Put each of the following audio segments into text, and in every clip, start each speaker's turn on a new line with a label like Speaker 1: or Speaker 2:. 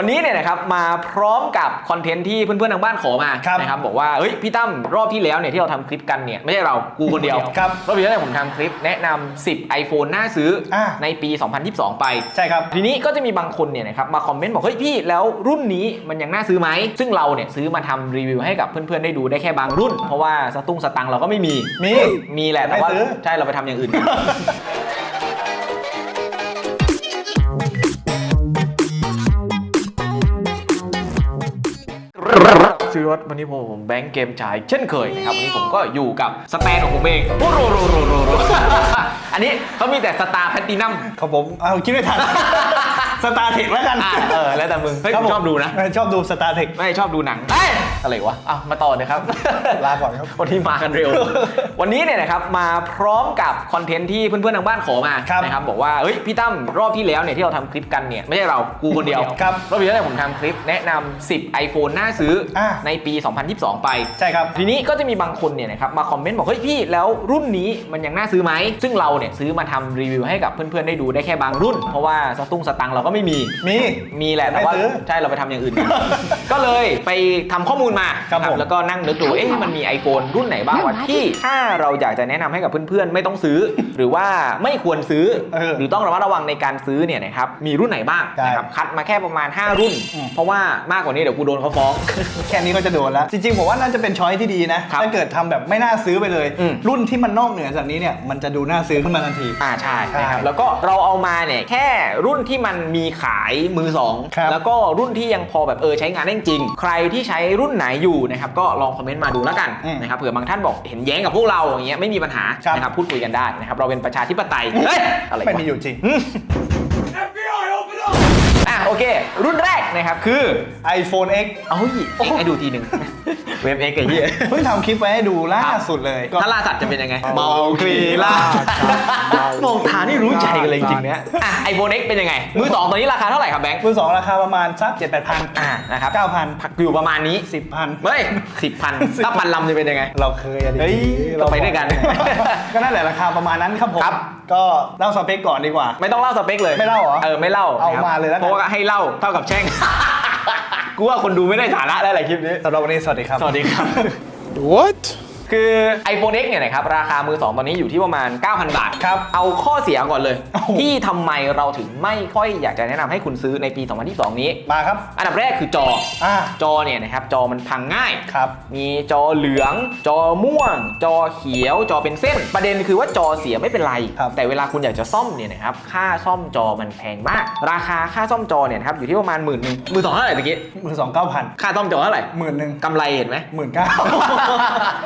Speaker 1: วันนี้เนี่ยนะครับมาพร้อมกับคอนเทนต์ที่เพื่อนๆทางบ้านขอมา
Speaker 2: ครับ
Speaker 1: นะครับบอกว่าเฮ้ยพี่ตั้มรอบที่แล้วเนี่ยที่เราทำคลิปกันเนี่ยไม่ใช่เรากูคนเดียว
Speaker 2: ครับ
Speaker 1: รอบที่แล้วเนี่ยผมทำคลิปแนะนำ10 iPhone น่าซื้ออา ในปี 2022 ไป
Speaker 2: ใช่ครับ
Speaker 1: ทีนี้ก็จะมีบางคนเนี่ยนะครับมาคอมเมนต์บอกเฮ้ยพี่แล้วรุ่นนี้มันยังน่าซื้อไหม ซึ่งเราเนี่ยซื้อมาทำรีวิวให้กับเพื่อนๆได้ดูได้แค่บางรุ่น เพราะว่าสตุ้งสตังค์เราก็ไม่มี
Speaker 2: มี
Speaker 1: มีแหละแต่ว่า
Speaker 2: ไม่ซื้อ
Speaker 1: ใช่เราไปทำอย่างอื่น ซื้อรถวันนี้ผมแบงค์เกมฉายเช่นเคยนะครับวันนี้ผมก็อยู่กับสแตนของผมเองโอ้โหโรโรโรโรอันนี้เขามีแต่สตาร์แพตตินัม
Speaker 2: ครับผมเอาคิดไม่ทัน สตาร์เทคแล้วกัน
Speaker 1: อะเออแล้วแต่มึงเฮ้ย
Speaker 2: ครั
Speaker 1: ผม
Speaker 2: ผม
Speaker 1: ชอบดูนะ
Speaker 2: ชอบดูสตาร์เทค
Speaker 1: ไม่ชอบดูหนังเอ้ยอะไรวะอ้าวมาต่อเลยครับ
Speaker 2: ลาก่อนครับ
Speaker 1: วันนี้มากันเร็ว วันนี้เนี่ยนะครับมาพร้อมกับคอนเทนต์ที่เพื่อนๆทางบ้านขอมา
Speaker 2: ครับ
Speaker 1: นะครับบอกว่าเฮ้ยพี่ตั้มรอบที่แล้วเนี่ยที่เราทำคลิปกันเนี่ยไม่ใช่เรากูคนเดียว
Speaker 2: ครับ
Speaker 1: รอบที่แล้วเนี่ยผมทำคลิปแนะนำ10 iPhone น่าซื้ออาในปี 2022 ไป
Speaker 2: ใช่ครับ
Speaker 1: ทีนี้ก็จะมีบางคนเนี่ยนะครับมาคอมเมนต์บอกเฮ้ยพี่แล้วรุ่นนี้มันยังน่าซื้อไหมซึ่งเราเนี่ยซื้อมาทำรีวิวให้กับเพื่อนๆได้ดูได้แค่บางรุ่น เพราะว่าสตุ้งสตังค์เราก็ไม่มี
Speaker 2: มี
Speaker 1: มีแหละแต่ว่า
Speaker 2: ไม่ซื้อ
Speaker 1: ใช่เราไปทำอย่างอื่น ก็เลยไปทำข้อมูลมา
Speaker 2: ครับผม
Speaker 1: แล้วก็นั่งนึกดูเอ๊ะมันมี iPhone รุ่นไหนบ้างวะที่ถ้าเราอยากจะแนะนำให้กับเพื่อนๆ ไม่ต้องซื้อ หรือว่าไม่ควรซื้อ
Speaker 2: เออ
Speaker 1: หรือต้องระมัดระวังในการซื้อเนี่ยนะครับมีรุ่นไหนบ้าง
Speaker 2: ใช่
Speaker 1: นะครับคัดมาแค่ประมาณ 5 รุ่น
Speaker 2: อืม
Speaker 1: เพราะว่ามากกว่านี้เดี๋ยวกูโดนเขาฟ้อง
Speaker 2: แค่นี้ก็จะโดนแล้ว จริงๆ ผมว่าน่าจะเป็นช้อยที่ดีนะ
Speaker 1: ครับ
Speaker 2: ถ้าเกิดทำแบบไม่น่าซื้อไปเลย
Speaker 1: อืม
Speaker 2: รุ่นที่มันนอกเหนือจากนี้เนี่ย มันจะดูน่าซื้อขึ้นมาทันที
Speaker 1: อ่าใช่
Speaker 2: ใช่
Speaker 1: นะครับแล้วก็เราเอามาเนี่ยแค่รุ่นที่มันมีขายมือสอง
Speaker 2: ครับ
Speaker 1: แล้วก็รุ่นที่ยังพอแบบเออใช้งานได้จริง ใครที่ใช้รุ่นไหนอยู่นะครับก็ลองคอมเมนต์มาดูแล้วกัน
Speaker 2: อืม
Speaker 1: นะครับเผื่อบางท่านบอกเห็นแย้งกับพวกเราอย่างเงี้ยไม่มีปัญหา
Speaker 2: ครับ
Speaker 1: นะครับพูดคุยกันได้นะครับเราเป็นประชาธิปไตยเฮ้ยอะไร
Speaker 2: ไม่
Speaker 1: วะ
Speaker 2: มีอยู่จริง
Speaker 1: อะโอเค รุ่นแรกนะครับคือ
Speaker 2: iPhone X
Speaker 1: เอาเฮ้ยเอ็กให้ดูทีหนึ่ง เว็บเอ็กไอ้เหี้ย
Speaker 2: เพิ่งทำคลิปไว้ให้ดูล่าสุดเลยก็
Speaker 1: ถ้าล่าสัตว์จะเป็นยังไง
Speaker 2: เมาคลีล่าสัตว์
Speaker 1: มองทานี่รู้ใจกันเลยจริงๆเนี่ยอะไอโฟนเอ็กเป็นยังไง มือสองตอนนี้ราคาเท่าไหร่ครับแบงค์
Speaker 2: มือสองราคาประมาณสักเจ็ดแปดพัน
Speaker 1: อ่านะครับ
Speaker 2: เก้าพัน
Speaker 1: ผักอยู่ประมาณนี้
Speaker 2: สิบพัน
Speaker 1: เฮ้ยสิบพันถ้าพันลำจะเป็นยังไง
Speaker 2: เราเคยอะดิ
Speaker 1: เฮ้ยก็ไปด้วยกัน
Speaker 2: ก็นั่นแหละราคาประมาณนั้นครับผม
Speaker 1: ครับ
Speaker 2: ก็เล่าสเปคก่อนดีกว่า
Speaker 1: ไม่ต้องเล่าสเปคเลย
Speaker 2: ไม่เล่าเหรอ
Speaker 1: เออไม่เล่า
Speaker 2: เอา
Speaker 1: นะครับ
Speaker 2: มาเลยแล้วกัน
Speaker 1: เพราะว่าให้เล่าเท่ากับแช่ง กูว่าคนดูไม่ได้สาระแล้วแหละคลิปนี้
Speaker 2: สำหรับวันนี้สวัสดีครับ
Speaker 1: สวัสดีครับ
Speaker 3: What?
Speaker 1: คือ iPhone X เนี่ยนะครับราคามือ 2 ตอนนี้อยู่ที่ประมาณ 9,000 บาท
Speaker 2: ครับ
Speaker 1: เอาข้อเสียก่อนเลย
Speaker 2: โอ้โห
Speaker 1: ที่ทำไมเราถึงไม่ค่อยอยากจะแนะนำให้คุณซื้อในปี 2022 นี้
Speaker 2: มาครับ
Speaker 1: อันดับแรกคือจอ
Speaker 2: อ่า
Speaker 1: จอเนี่ยนะครับจอมันพังง่าย
Speaker 2: ครับ
Speaker 1: มีจอเหลือง จอม่วง จอเขียว จอเป็นเส้น ประเด็นคือว่าจอเสียไม่เป็นไร
Speaker 2: ครับ
Speaker 1: แต่เวลาคุณอยากจะซ่อมเนี่ยนะครับ ค่าซ่อมจอมันแพงมาก ราคาค่าซ่อมจอเนี่ยนะครับอยู่ที่ประมาณหมื่นหนึ่งมือสองเท่าไหร่ตะกี้
Speaker 2: มือสองเก้าพัน
Speaker 1: ค่าซ่อมจอเท่าไหร่
Speaker 2: หมื่นหนึ่ง
Speaker 1: กำไรเห็นไหม
Speaker 2: หมื่นเก้า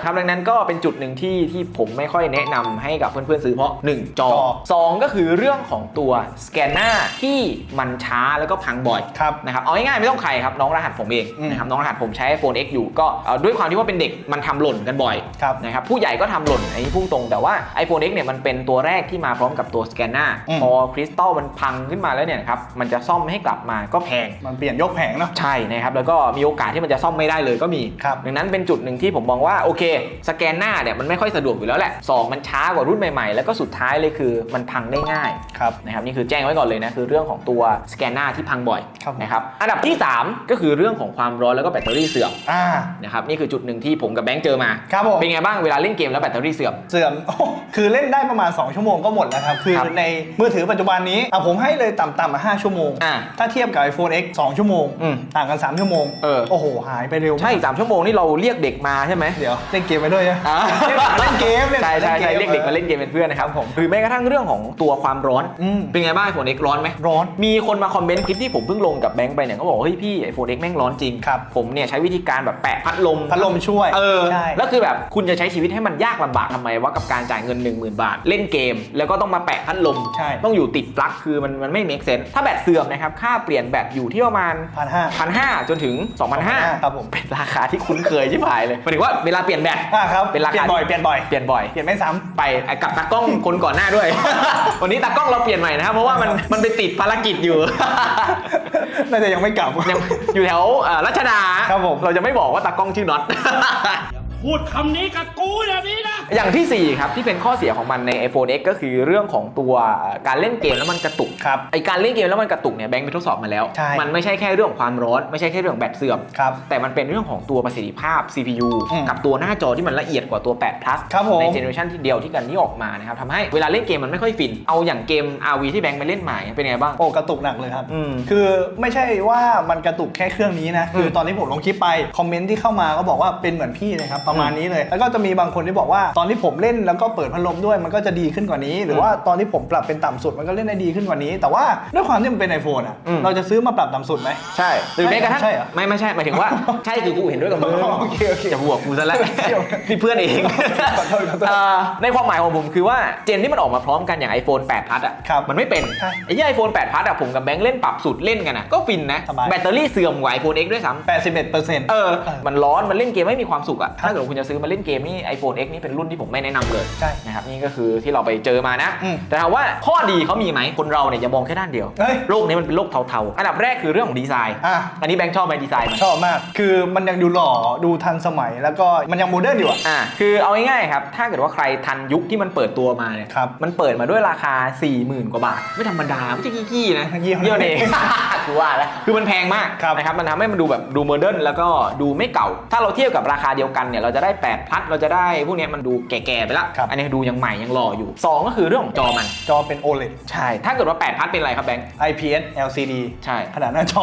Speaker 1: ครับดังนั้นก็เป็นจุดหนึ่งที่ที่ผมไม่ค่อยแนะนำให้กับเพื่อนๆซื้อเพราะ1จอ
Speaker 2: จอ
Speaker 1: 2 ก็คือเรื่องของตัวสแกนหน้าที่มันช้าแล้วก็พังบ่อย
Speaker 2: ครับ
Speaker 1: นะครับเอาง่ายๆไม่ต้องใครครับน้องรหัสผมเอง
Speaker 2: อืม
Speaker 1: นะครับน้องรหัสผมใช้ iPhone X อยู่ก็เอ่อด้วยความที่ว่าเป็นเด็กมันทำหล่นกันบ่อย
Speaker 2: ครับ
Speaker 1: นะครับผู้ใหญ่ก็ทำหล่นอันนี้พุ่งตรงแต่ว่า iPhone X เนี่ยมันเป็นตัวแรกที่มาพร้อมกับตัวสแกนหน้า
Speaker 2: อืม
Speaker 1: พอคริสตัลมันพังขึ้นมาแล้วเนี่ยนะครับมันจะซ่อมให้กลับมาก็แพง
Speaker 2: มันเปลี่ยนยกแผงเนาะ
Speaker 1: ใช่นะครับแล้วก็มีโอกาสที่มันจะซ่อมไม่ได้เลยก็มี
Speaker 2: ครับ
Speaker 1: ดังนั้นเป็นจุดหนึ่งที่ผมมองว่าโอเคสแกนหน้าเนี่ยมันไม่ค่อยสะดวกอยู่แล้วแหละสองมันช้ากว่ารุ่นใหม่ๆ แล้วก็สุดท้ายเลยคือมันพังได้ง่าย
Speaker 2: ครับ
Speaker 1: นะครับนี่คือแจ้งไว้ก่อนเลยนะคือเรื่องของตัวสแกนหน้าที่พังบ่อย
Speaker 2: ครับผม
Speaker 1: นะครับอันดับที่ 3 ก็คือเรื่องของความร้อนแล้วก็แบตเตอรี่เสื่อม
Speaker 2: อ่า
Speaker 1: นะครับนี่คือจุดหนึ่งที่ผมกับแบงค์เจอมา
Speaker 2: ครับผม
Speaker 1: เป็นไงบ้างเวลาเล่นเกมแล้วแบตเตอรี่เสื่อม
Speaker 2: เสื่อมโอ้คือเล่นได้ประมาณ 2 ชั่วโมงก็หมดแล้วครับ คือ
Speaker 1: ครับ
Speaker 2: ในมือถือปัจจุบันนี้อะผมให้เลยต่ำๆมา5ชั่วโมง
Speaker 1: อ่า
Speaker 2: ถ้าเทียบกับ iPhone X 2 ชั่วโมง
Speaker 1: อืม
Speaker 2: ต่างกัน 3 ชั่วโมง
Speaker 1: เออ
Speaker 2: โอ้โห หายไปเร็วมาก
Speaker 1: ใช่สามชั่วโมงนี่เราเรียกเด็กมาใช่ไหม
Speaker 2: เดี๋ยว เล่นเกมไปด้วยนะ
Speaker 1: อ่า
Speaker 2: เล่นเกมเล่น
Speaker 1: ใช่ใช่ใช่
Speaker 2: เล่นเกม
Speaker 1: เรียกเด็กมาเล่นเกมเป็นเพื่อนนะครับผมหรือแม้กระทั่งเรื่องของตัวความร้อน
Speaker 2: อืม
Speaker 1: เป็นไงบ้างไอโฟน X ร้อนไหม
Speaker 2: ร้อน
Speaker 1: มีคนมาคอมเมนต์คลิปที่ผมเพิ่งลงกับแบงค์ไปเนี่ยเขาบอกว่าเฮ้ยพี่ไอโฟน X แม่งร้อนจริง
Speaker 2: ครับ
Speaker 1: ผมเนี่ยใช้วิธีการแบบแปะพัดลม
Speaker 2: พัดลมช่วย
Speaker 1: เออ
Speaker 2: ใช่
Speaker 1: แล้วคือแบบคุณจะใช้ชีวิตให้มันยากลำบากทำไมว่ากับการจ่ายเงิน 1 0,000 บาท เล่นเกม แล้วก็ต้องมาแปะพัดลม
Speaker 2: ใช่
Speaker 1: ต้องอยู่ติดปลั๊กคือมันมันไม่เมคเซนถ้าแบตเสื่อมนะครับค่าเปลี่ยนแบตอยู่ที่ประมาณ
Speaker 2: พันห้า
Speaker 1: พันห้าจนถึง2,500
Speaker 2: ครับผม
Speaker 1: เป็นราคาที่คุ้นเคยชิบหายเลยหมายถึงว่าเวลาเปลี่ยนแบต
Speaker 2: อ่าครับ
Speaker 1: เป็นราคา
Speaker 2: เปลี่ยนบ่อยเปลี่ยนบ่อย
Speaker 1: เปลี่ยนบ่อย
Speaker 2: เปลี่ยนไม่ซ้
Speaker 1: ไปกับตากล้องคนก่อนหน้าด้วย วันนี้ตากล้องเราเปลี่ยนใหม่นะครับเพราะว่ามันมันไปติดภารกิจอยู่ำ
Speaker 2: น่าจะยังไม่กลับ
Speaker 1: ยังอยู่แถวเอ่อรัชดา
Speaker 2: ครับผม
Speaker 1: เราจะไม่บอกว่าตากล้องชื่อน็อต
Speaker 3: พูดคำนี้กับกูอย่างนี้นะ
Speaker 1: อย่างที่ 4 ครับ ที่เป็นข้อเสียของมันใน iPhone X ก็คือเรื่องของตัวการเล่นเกมแล้วมันกระตุก
Speaker 2: ครับ
Speaker 1: ไอการเล่นเกมแล้วมันกระตุกเนี่ยแบงค์ไปทดสอบมาแล้ว
Speaker 2: ใช่
Speaker 1: มันไม่ใช่แค่เรื่องของความร้อน ไม่ใช่แค่เรื่องของแบตเสื่อม
Speaker 2: ครับ
Speaker 1: แต่มันเป็นเรื่องของตัวประสิทธิภาพ CPU
Speaker 2: อืม
Speaker 1: กับตัวหน้าจอที่มันละเอียดกว่าตัว 8 plus
Speaker 2: ครับผม
Speaker 1: ในเจเนอเรชันที่เดียวที่กันที่ออกมานะครับทำให้เวลาเล่นเกมมันไม่ค่อยฟินเอาอย่างเกม RV ที่แบงค์ไปเล่นมาเนี่ยเป็นไงบ้าง
Speaker 2: โอ้กระตุกหนักเลยครับ
Speaker 1: อืม
Speaker 2: คือไม่ใช่ว่ามันกระตุกแค่เครื่องนี้นะ คืออ
Speaker 1: ม
Speaker 2: ตอนที่ผมลงคลิปไป คอมเมนต์ที่เข้ามาก็บอกว่าเป็นเหมือนพี่เลยครับประมาณนี้เลย แล้วก็จะมีบางคนที่บอกว่าตอนที่ผมเล่นแล้วก็เปิดพัดลมด้วยมันก็จะดีขึ้นกว่านี้ หรือว่าตอนที่ผมปรับเป็นต่ำสุดมันก็เล่นได้ดีขึ้นกว่านี้ แต่ว่าด้วยความที่มันเป็นไอโฟนอะ
Speaker 1: อืม
Speaker 2: เราจะซื้อมาปรับต่ำสุดไหม
Speaker 1: ใช่หรือแม้กระทั่ง
Speaker 2: ใช่เหรอ
Speaker 1: ไม่ไม่ใช่หมายถึงว่าใช่คือกูเห็นด้วยกับมึง
Speaker 2: โอเคโอเค
Speaker 1: จะบวกกูซะแล้ว
Speaker 2: เกี่ยว
Speaker 1: นี่เพื่อนเอง
Speaker 2: ขอโทษขอโทษ
Speaker 1: เอ่อในความหมายของผมคือว่าเจนที่มันออกมาพร้อมกันอย่าง iPhone 8 Plus อะ
Speaker 2: ครับ
Speaker 1: มันไม่เป็น
Speaker 2: ใช่
Speaker 1: ไอ้ที่ iPhone 8 Plus อะผมกับแบงค์เล่นปรับสุดเล่นกันอะก็ฟินนะ
Speaker 2: สบาย
Speaker 1: แบตเตอรี่เสื่อมกว่า iPhone X ด้วยซ้ำ
Speaker 2: 81เปอร์เซ็นต์
Speaker 1: เออมันร้อนมันเล่นเกมไม่มีความสุขอะถ้าเกิดคุณจะซื้อมาเล่นเกมนี่ iPhone X นี่เป็นรุ่นที่ผมไม่แนะนำเลย
Speaker 2: ใช่
Speaker 1: นะครับนี่ก็คือที่เราไปเจอมานะ
Speaker 2: อืม
Speaker 1: แต่ถามว่าข้อดีเขามีไหมคนเราเนี่ยอย่ามองแค่ด้านเดียว
Speaker 2: เฮ้ย
Speaker 1: โลกนี้มันเป็นโลกเทาๆ อันดับแรกคือเรื่องของดีไซน์
Speaker 2: อะ
Speaker 1: อันนี้แบงค์ชอบไหมดีไซน์มัน
Speaker 2: ชอบมาก คือมันยังดูหล่อ ดูทันสมัย แล้วก็มันยังโมเดิร์นอยู่อะ
Speaker 1: อ่าคือเอาง่ายๆครับ ถ้าเกิดว่าใครทันยุคที่มันเปิดตัวมาเนี่ย
Speaker 2: ครับ
Speaker 1: มันเปิดมาด้วยราคา 40,000 กว่าบาท ไม่ธรรมดา ไม่ใช่ขี้ๆนะ
Speaker 2: เยี่ยม
Speaker 1: เยี่ยมเอง กูว่าแล้วคือมันแพงมาก
Speaker 2: ครับ
Speaker 1: นะครับ มันทำให้มันดูแบบดูโมเดิร์นแล้วก็ดูไม่เก่า ถ้าเราเทียบกับราคาเดียวกันเนี่ยเราจะได้ 8พลัดเราจะได้พวกเนี้ยมันดูแก่ๆไปละ
Speaker 2: ครับ
Speaker 1: อันนี้ดูยังใหม่ยังหล่ออยู่ 2 ก็คือเรื่องของจอมัน
Speaker 2: จอเป็น OLED
Speaker 1: ใช่ ถ้าเกิดว่า 8พลัดเป็นอะไรครับแบงค์
Speaker 2: IPS LCD
Speaker 1: ใช่
Speaker 2: ขนาดหน้าจอ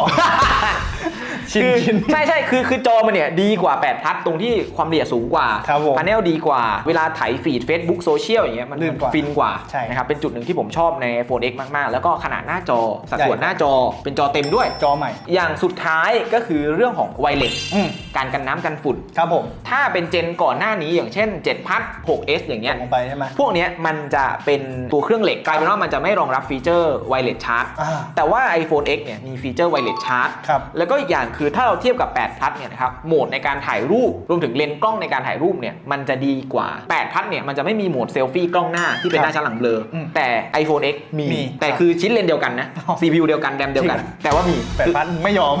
Speaker 2: ชิน
Speaker 1: คือ
Speaker 2: ชิน
Speaker 1: ใช่ใช่คือคือจอมันเนี่ยดีกว่า 8พลัดตรงที่ความละเอียดสูงกว่า
Speaker 2: ครับผม
Speaker 1: พาเนลดีกว่าเวลาไถฟีด Facebook โซเชียลอย่างเงี้ยมัน
Speaker 2: ลื่นกว่า
Speaker 1: ฟินกว่า
Speaker 2: ใช่
Speaker 1: นะครับเป็นจุดหนึ่งที่ผมชอบใน iPhone X มากๆ แล้วก็ขนาดหน้าจอสัดส่วน
Speaker 2: ใหญ่
Speaker 1: หน้าจอเป็นจอเต็มด้วย
Speaker 2: จอใหม่
Speaker 1: อย่างสุดท้ายก็คือเรื่องของไวเลส
Speaker 2: อืม
Speaker 1: การกันน้ำกันฝุ่น
Speaker 2: ครับผม
Speaker 1: ถ้าเป็นเจนก่อนหน้านี้อย่างเช่น7พัด 6S อย่างเงี้ย
Speaker 2: ลงไปใช่ไหม
Speaker 1: พวกเนี้ยมันจะเป็นตัวเครื่องเหล็กกลายเป็นว่ามันจะไม่รองรับฟีเจอร์ไวเลสชาร์จ
Speaker 2: อ่า
Speaker 1: แต่ว่า iPhone X เนี่ยมีฟีเจอร์ไวเลสชาร์จ
Speaker 2: ครับ
Speaker 1: แล้วก็อีกอย่างคือถ้าเราเทียบกับ8พัดเนี่ยนะครับโหมดในการถ่ายรูปรวมถึงเลนส์กล้องในการถ่ายรูปเนี่ยมันจะดีกว่า8พัดเนี่ยมันจะไม่มีโหมดเซลฟี่กล้องหน้าที่เป็นหน้าชั้นหลังเบลออ
Speaker 2: ม
Speaker 1: แต่ iPhone X มี
Speaker 2: มี
Speaker 1: แต่คือชิ้นเลนส์เดียวกันนะ
Speaker 2: อ๋อ
Speaker 1: CPU เดียวกันแรมเดียวกัน
Speaker 2: จริง
Speaker 1: แต่ว่ามี
Speaker 2: แปดพันไม่ยอม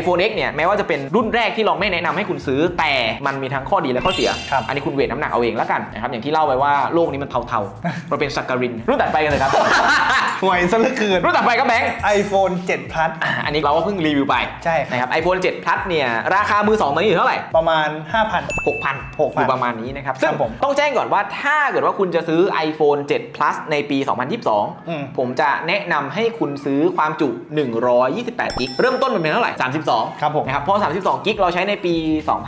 Speaker 1: iPhone X เนี่ยแม้ว่าจะเป็นรุ่นแรกที่เราไม่แนะนำให้คุณซื้อแต่มันมีทั้งข้อดีและข้อเสีย
Speaker 2: ครับ
Speaker 1: อันนี้คุณเวทน้ำหนักเอาเองแล้วกันนะครับอย่างที่เล่าไปว่าโลกนี้มันเทาๆเราเป็นสักการิน รุ่นตัดไปกันเลยครับ
Speaker 2: ห่วยซะเหลือเกิน
Speaker 1: รุ่นต่อไปก็แบงค์
Speaker 2: iPhone 7 Plus
Speaker 1: อะอันนี้เราก็เพิ่งรีวิวไป
Speaker 2: ใช่ครับ
Speaker 1: นะครับ iPhone 7 Plus เนี่ยราคามือ2ตอนนี้อยู่เท่าไหร่
Speaker 2: ประมาณ 5,000
Speaker 1: 6,000
Speaker 2: 6,000
Speaker 1: อยู่ประมาณนี้นะครับ ซึ่ง
Speaker 2: ครับผม
Speaker 1: ต้องแจ้งก่อนว่าถ้าเกิดว่าคุณจะซื้อ iPhone 7 Plus ในปี
Speaker 2: อืม
Speaker 1: 2022 ผมจะแนะนำให้คุณซื้อความจุ 128กิกเริ่มต้นมันเป็นเท่าไหร่ 32
Speaker 2: ครับผม
Speaker 1: นะครับเพราะ32 กิกเราใช้ในปี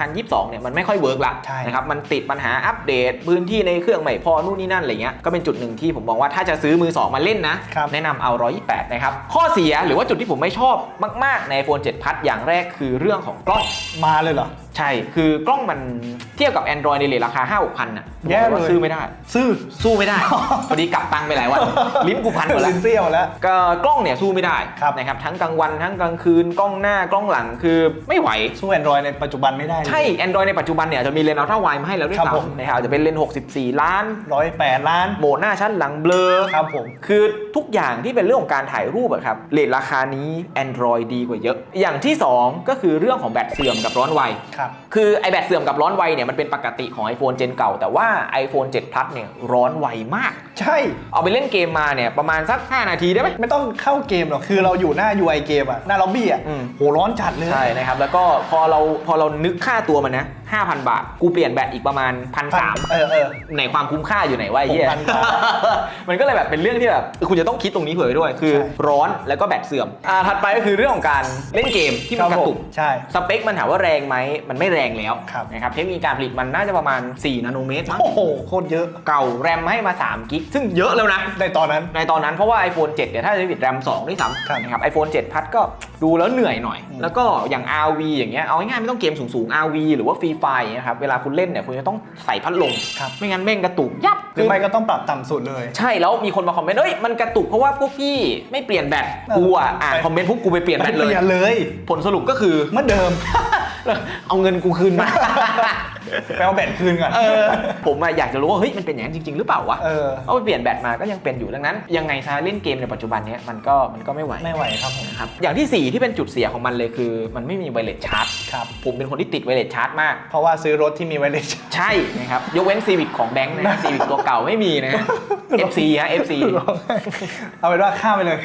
Speaker 1: 2022เนี่ยมันไม่ค่อยเวิร์กละ
Speaker 2: ใช่
Speaker 1: นะครับมันติดปัญหาอัปเดต พื้นที่ในเครื่องไม่พอนู่นนี่นั่นอะไรเงี้ยก็เป็นจุดหนึ่งที่ผมมองว่าถ้าจะซื้อมือ 2 มาเล่นนะ
Speaker 2: ครับ
Speaker 1: แนะนำเอา 128 นะครับ ข้อเสียหรือว่าจุดที่ผมไม่ชอบมาก ๆ ใน iPhone 7 Plus อย่างแรกคือเรื่องของกล้อง
Speaker 2: มาเลยเหรอ
Speaker 1: ใช่ คือกล้องมันเทียบกับ Android ในเลทราคา 5 6พันอะ
Speaker 2: แย่
Speaker 1: ผมว่า
Speaker 2: เลย
Speaker 1: ซื้อไม่ได้
Speaker 2: ซื้อ
Speaker 1: สู้ไม่ได้ พอดีกลับตังค์ไปหลายวัน ลิ้นกูพันหมดแล้ว
Speaker 2: ลิ้นเปรี้ยวแล้ว
Speaker 1: ก็กล้องเนี่ยสู้ไม่ได้
Speaker 2: ครับ
Speaker 1: นะครับทั้งกลางวันทั้งกลางคืนกล้องหน้ากล้องหลังคือไม่ไหว
Speaker 2: สู้ Android ในปัจจุบันไม่ได้เลย
Speaker 1: ใช่ Android ในปัจจุบันเนี่ยจะมีเลนส์อัลตร้าไวมาให้แล้วด้วย
Speaker 2: ครับผม
Speaker 1: ซ้ำนะครับอาจจะเป็นเลนส์64 ล้าน
Speaker 2: ร้อยแปดล้าน
Speaker 1: โหมดหน้าชั้นหลังเบลอ
Speaker 2: ครับผม
Speaker 1: คือทุกอย่างที่เป็นเรื่องของการถ่ายรูปอะครับเลทราคานี้ Android ดีกว่าเยอะ อย่างที่2ก็คือเรื่องของแบตเสื่อมกับร้อนไว
Speaker 2: ครับ
Speaker 1: คือไอแบตเสื่อมกับร้อนไวเนี่ยมันเป็นปกติของ iPhone เจนเก่า แต่ว่า iPhone 7 Plus เนี่ยร้อนไวมาก
Speaker 2: ใช่
Speaker 1: เอาไปเล่นเกมมาเนี่ยประมาณสัก 5 นาทีได้ไหม
Speaker 2: ไม่ต้องเข้าเกมหรอก คือเราอยู่หน้า UI เกมอะหน้าล็อบบี้อะ
Speaker 1: อืม
Speaker 2: โหร้อนจัดเลย
Speaker 1: ใช่นะครับ แล้วก็พอเราพอเรานึกค่าตัวมันนะ5,000 บาท กูเปลี่ยนแบตอีกประมาณ1 3 0 0
Speaker 2: เออเออ
Speaker 1: ไหนความคุ้มค่าอยู่ไหนวะไอ้เหี้ย
Speaker 2: 6,000บาท
Speaker 1: มันก็เลยแบบเป็นเรื่องที่แบบคุณจะต้องคิดตรงนี้เผื่อไว้ด้วย คือ
Speaker 2: ใช่
Speaker 1: ร้อนแล้วก็แบตเสื่อมอ่าถัดไปก็คือเรื่องของการเล่นเกมที่มันกระตุก
Speaker 2: ใช่
Speaker 1: สเปคมันถามว่าแรงไหม มันไม่แรงแล้ว
Speaker 2: ครับ
Speaker 1: นะครับ เทคนิคการผลิตมันน่าจะประมาณ 4 นาโนเมตรมั้ง
Speaker 2: โอ้โห โคตรเยอะ
Speaker 1: เก่าแรมให้มา 3 กิก ซึ่งเยอะแล้วนะ
Speaker 2: ในตอนนั้น
Speaker 1: ในตอนนั้นเพราะว่า iPhone 7เนี่ยถ้าจะผิดแรม2ด้วยซ้
Speaker 2: ครับำ
Speaker 1: นะครับ iPhone 7 พัดก็ดูแล้วเหนื่อยหน่อย
Speaker 2: อืม
Speaker 1: แล้วก็อย่าง RV อย่างเงี้ย เอาง่ายๆไม่ต้องเกมสูงๆ RV หรือว่า Free Fire อย่างเงี้ยครับเวลาคุณเล่นเนี่ยคุณจะต้องใส่พัดลม
Speaker 2: ครับ
Speaker 1: ไม่งั้นแม่งกระตุกยับ
Speaker 2: หรือไม่ก็ต้องปรับต่ำสุดเลย
Speaker 1: ใช่แล้วมีคนมาคอมเมนต์เอ้ยมันกระตุกเพราะว่าพวกพี่ไม่เปลี่ยนแบต
Speaker 2: เออ
Speaker 1: กูอะอ่าน
Speaker 2: ไป
Speaker 1: คอมเมนต์พวกกูไปเปลี่ยนแบต
Speaker 2: ไม่
Speaker 1: เล
Speaker 2: เป
Speaker 1: ย
Speaker 2: ลี่ยนเลย
Speaker 1: ผลสรุปก็คือ
Speaker 2: เหมื่อนเดิม
Speaker 1: เอาเงินกูคืนมา
Speaker 2: ไปเอาแบตคืนก่อน
Speaker 1: เออผมอะอยากจะรู้ว่าเฮ้ยมันเป็นอย่างนั้นจริง ๆ หรือเปล่าวะ
Speaker 2: เออ
Speaker 1: เอาไปเปลี่ยนแบตมาก็ยังเป็นอยู่ดังนั้น ยังไงซะเล่นเกมในปัจจุบันเนี้ยมันก็มันก็ไม่ไหว
Speaker 2: ไม่ไหวครับผม
Speaker 1: นะครับอย่างที่สี่ที่เป็นจุดเสียของมันเลยคือ มันไม่มีไวเลสชาร์จ
Speaker 2: ครับ
Speaker 1: ผมเป็นคนที่ติดไวเลสชาร์จมาก
Speaker 2: เพราะว่าซื้อรถที่มีไวเลส
Speaker 1: ใช่นะครับยกเว้นซีวิ c ของแบงค์นะซีวิ c ตัวเก่าไม่มีนะ FC ฮะ FC
Speaker 2: เอาเป็นว่าข้ามไปเลย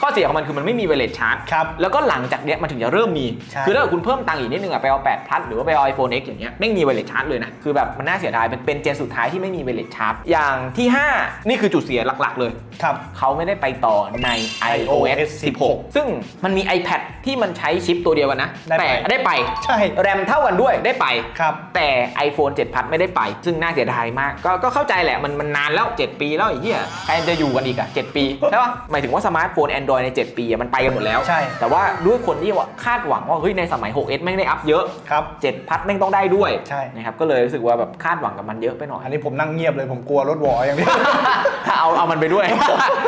Speaker 1: ข้อเสียของมันคือมันไม่มีไวเลสชาร์จ
Speaker 2: ครับ
Speaker 1: แล้วก็หลังจากเนี้ยมันถึงจะเริ่มมี
Speaker 2: ใช่
Speaker 1: คือถ้าเกิดคุณเพิ่มตังค์อีกนิดนึงอะไปเอา8 plus หรือว่าไปเอา iPhone X อย่างเงี้ยไม่มีไวเลสชาร์จเลยนะ คือแบบมันน่าเสียดายเป็นเป็นเจนสุดท้ายที่ไม่มีไวเลสชาร์จอย่างที่ 5 นี่คือจุดเสียหลักๆ เลย
Speaker 2: ครับ
Speaker 1: เขาไม่ได้ไปต่อใน iOS
Speaker 2: iOS
Speaker 1: 16 ซึ่งมันมี iPad ที่มันใช้ชิปตัวเดียวกันนะ
Speaker 2: ได้ไป
Speaker 1: แต่ได้ไป
Speaker 2: ใช่
Speaker 1: แรมเท่ากันด้วยได้ไป
Speaker 2: ครับ
Speaker 1: แต่ iPhone 7พัดไม่ได้ไป ซึ่งน่าเสียดายมาก ก็ก็เข้าใจแหละมันมันนานแล้ว 7 ปีแล้วไอ้เหี้ยใครจะอยู่กันอีกอะ7ปีใช่ปะหมายถึงว่าสมาร์ทโฟน Android ใน 7 ปีอะมันไปกันหมดแล้ว
Speaker 2: ใช่
Speaker 1: แต่ว่าด้วยคนที่ว่าคาดหวังว่าเฮ้ยในสมัย 6s แม่งได้อัพเยอะ
Speaker 2: ครับ
Speaker 1: 7พัดแม่งต้องได้ด้วย
Speaker 2: ใช่
Speaker 1: นะครับก็เลยรู้สึกว่าแบบคาดหวังกับมันเยอะไปหน่อย
Speaker 2: อันนี้ผมนั่งเงียบเลยผมกลัวรถวออย่างเดียว
Speaker 1: ถ้าเอาเอามันไปด้วย